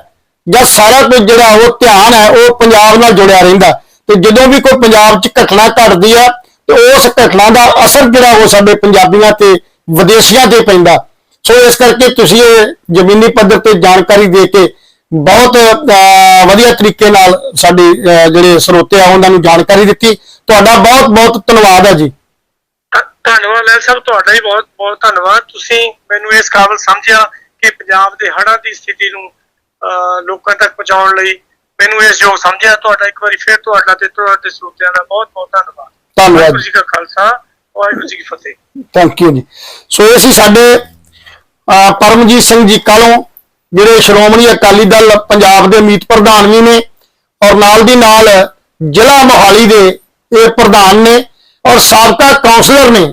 ਜਾਂ ਸਾਰਾ ਕੁਝ ਜਿਹੜਾ ਉਹ ਧਿਆਨ ਹੈ ਉਹ ਪੰਜਾਬ ਨਾਲ ਜੁੜਿਆ ਰਹਿੰਦਾ। ਤੇ ਜਦੋਂ ਵੀ ਕੋਈ ਪੰਜਾਬ 'ਚ ਘਟਨਾ ਘਟਦੀ ਆ ਤੇ ਉਸ ਘਟਨਾ ਦਾ ਅਸਰ ਜਿਹੜਾ ਉਹ ਸਾਡੇ ਪੰਜਾਬੀਆਂ ਤੇ ਵਿਦੇਸ਼ੀਆਂ ਤੇ ਪੈਂਦਾ। ਸੋ ਇਸ ਕਰਕੇ ਤੁਸੀਂ ਇਹ ਜ਼ਮੀਨੀ ਪੱਧਰ ਤੇ ਜਾਣਕਾਰੀ ਦੇ ਕੇ ਬਹੁਤ ਵਧੀਆ ਤਰੀਕੇ ਨਾਲ ਸਾਡੇ ਜਿਹੜੇ ਸਰੋਤੇ ਆ ਉਹਨਾਂ ਨੂੰ ਜਾਣਕਾਰੀ ਦਿੱਤੀ। ਤੁਹਾਡਾ ਬਹੁਤ ਬਹੁਤ ਧੰਨਵਾਦ ਹੈ ਜੀ। ਧੰਨਵਾਦ ਲੈ ਸਾਹਿਬ ਤੁਹਾਡਾ ਹੀ ਬਹੁਤ ਬਹੁਤ ਧੰਨਵਾਦ। ਤੁਸੀਂ ਮੈਨੂੰ ਇਸ ਕਾਬਲ ਸਮਝਿਆ ਕਿ ਪੰਜਾਬ ਦੇ ਹੜ੍ਹਾਂ ਦੀ ਸਥਿਤੀ ਨੂੰ ਲੋਕਾਂ ਤੱਕ ਪਹੁੰਚਾਉਣ ਲਈ ਮੈਨੂੰ ਇਸ ਯੋਗ ਸਮਝਿਆ। ਤੁਹਾਡਾ ਇੱਕ ਵਾਰੀ ਫਿਰ ਤੁਹਾਡਾ ਤੇ ਤੁਹਾਡੇ ਸਰੋਤਿਆਂ ਦਾ ਬਹੁਤ ਬਹੁਤ ਧੰਨਵਾਦ। ਧੰਨਵਾਦ ਜੀ। ਕਾ ਖਾਲਸਾ ਵਾਹਿਗੁਰੂ ਜੀ ਕੀ ਫਤਿਹ। ਥੈਂਕ ਯੂ ਜੀ। ਸੋ ਇਹ ਸੀ ਸਾਡੇ ਪਰਮਜੀਤ ਸਿੰਘ ਜੀ ਕਾਲੋਂ ਜਿਹੜੇ ਸ਼੍ਰੋਮਣੀ ਅਕਾਲੀ ਦਲ ਪੰਜਾਬ ਦੇ ਮੀਤ ਪ੍ਰਧਾਨ ਵੀ ਨੇ ਔਰ ਨਾਲ ਦੀ ਨਾਲ ਜ਼ਿਲ੍ਹਾ ਮੋਹਾਲੀ ਦੇ ਇਹ ਪ੍ਰਧਾਨ ਨੇ ਔਰ ਸਾਬਕਾ ਕਾਉਂਸਲਰ ਨੇ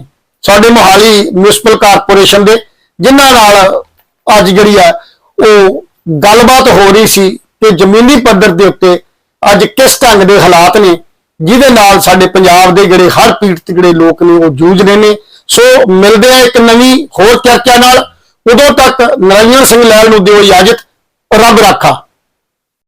ਸਾਡੇ ਮੋਹਾਲੀ ਮਿਊਨਿਸਪਲ ਕਾਰਪੋਰੇਸ਼ਨ ਦੇ, ਜਿਨ੍ਹਾਂ ਨਾਲ ਅੱਜ ਜਿਹੜੀ ਆ ਉਹ ਗੱਲਬਾਤ ਹੋ ਰਹੀ ਸੀ ਕਿ ਜ਼ਮੀਨੀ ਪੱਧਰ ਦੇ ਉੱਤੇ ਅੱਜ ਕਿਸ ਢੰਗ ਦੇ ਹਾਲਾਤ ਨੇ, ਜਿਹਦੇ ਨਾਲ ਸਾਡੇ ਪੰਜਾਬ ਦੇ ਜਿਹੜੇ ਹਰ ਪੀੜਤ ਜਿਹੜੇ ਲੋਕ ਨੇ ਉਹ ਜੂਝ ਰਹੇ ਨੇ। ਸੋ ਮਿਲਦੇ ਆ ਇੱਕ ਨਵੀਂ ਹੋਰ ਚਰਚਾ ਨਾਲ। ਉਦੋਂ ਤੱਕ ਨਰਿੰਦਰ ਸਿੰਘ ਲੈਲ ਨੂੰ ਦਿਓ ਇਜਾਜ਼ਤ ਰੱਬ ਰਾਖਾ।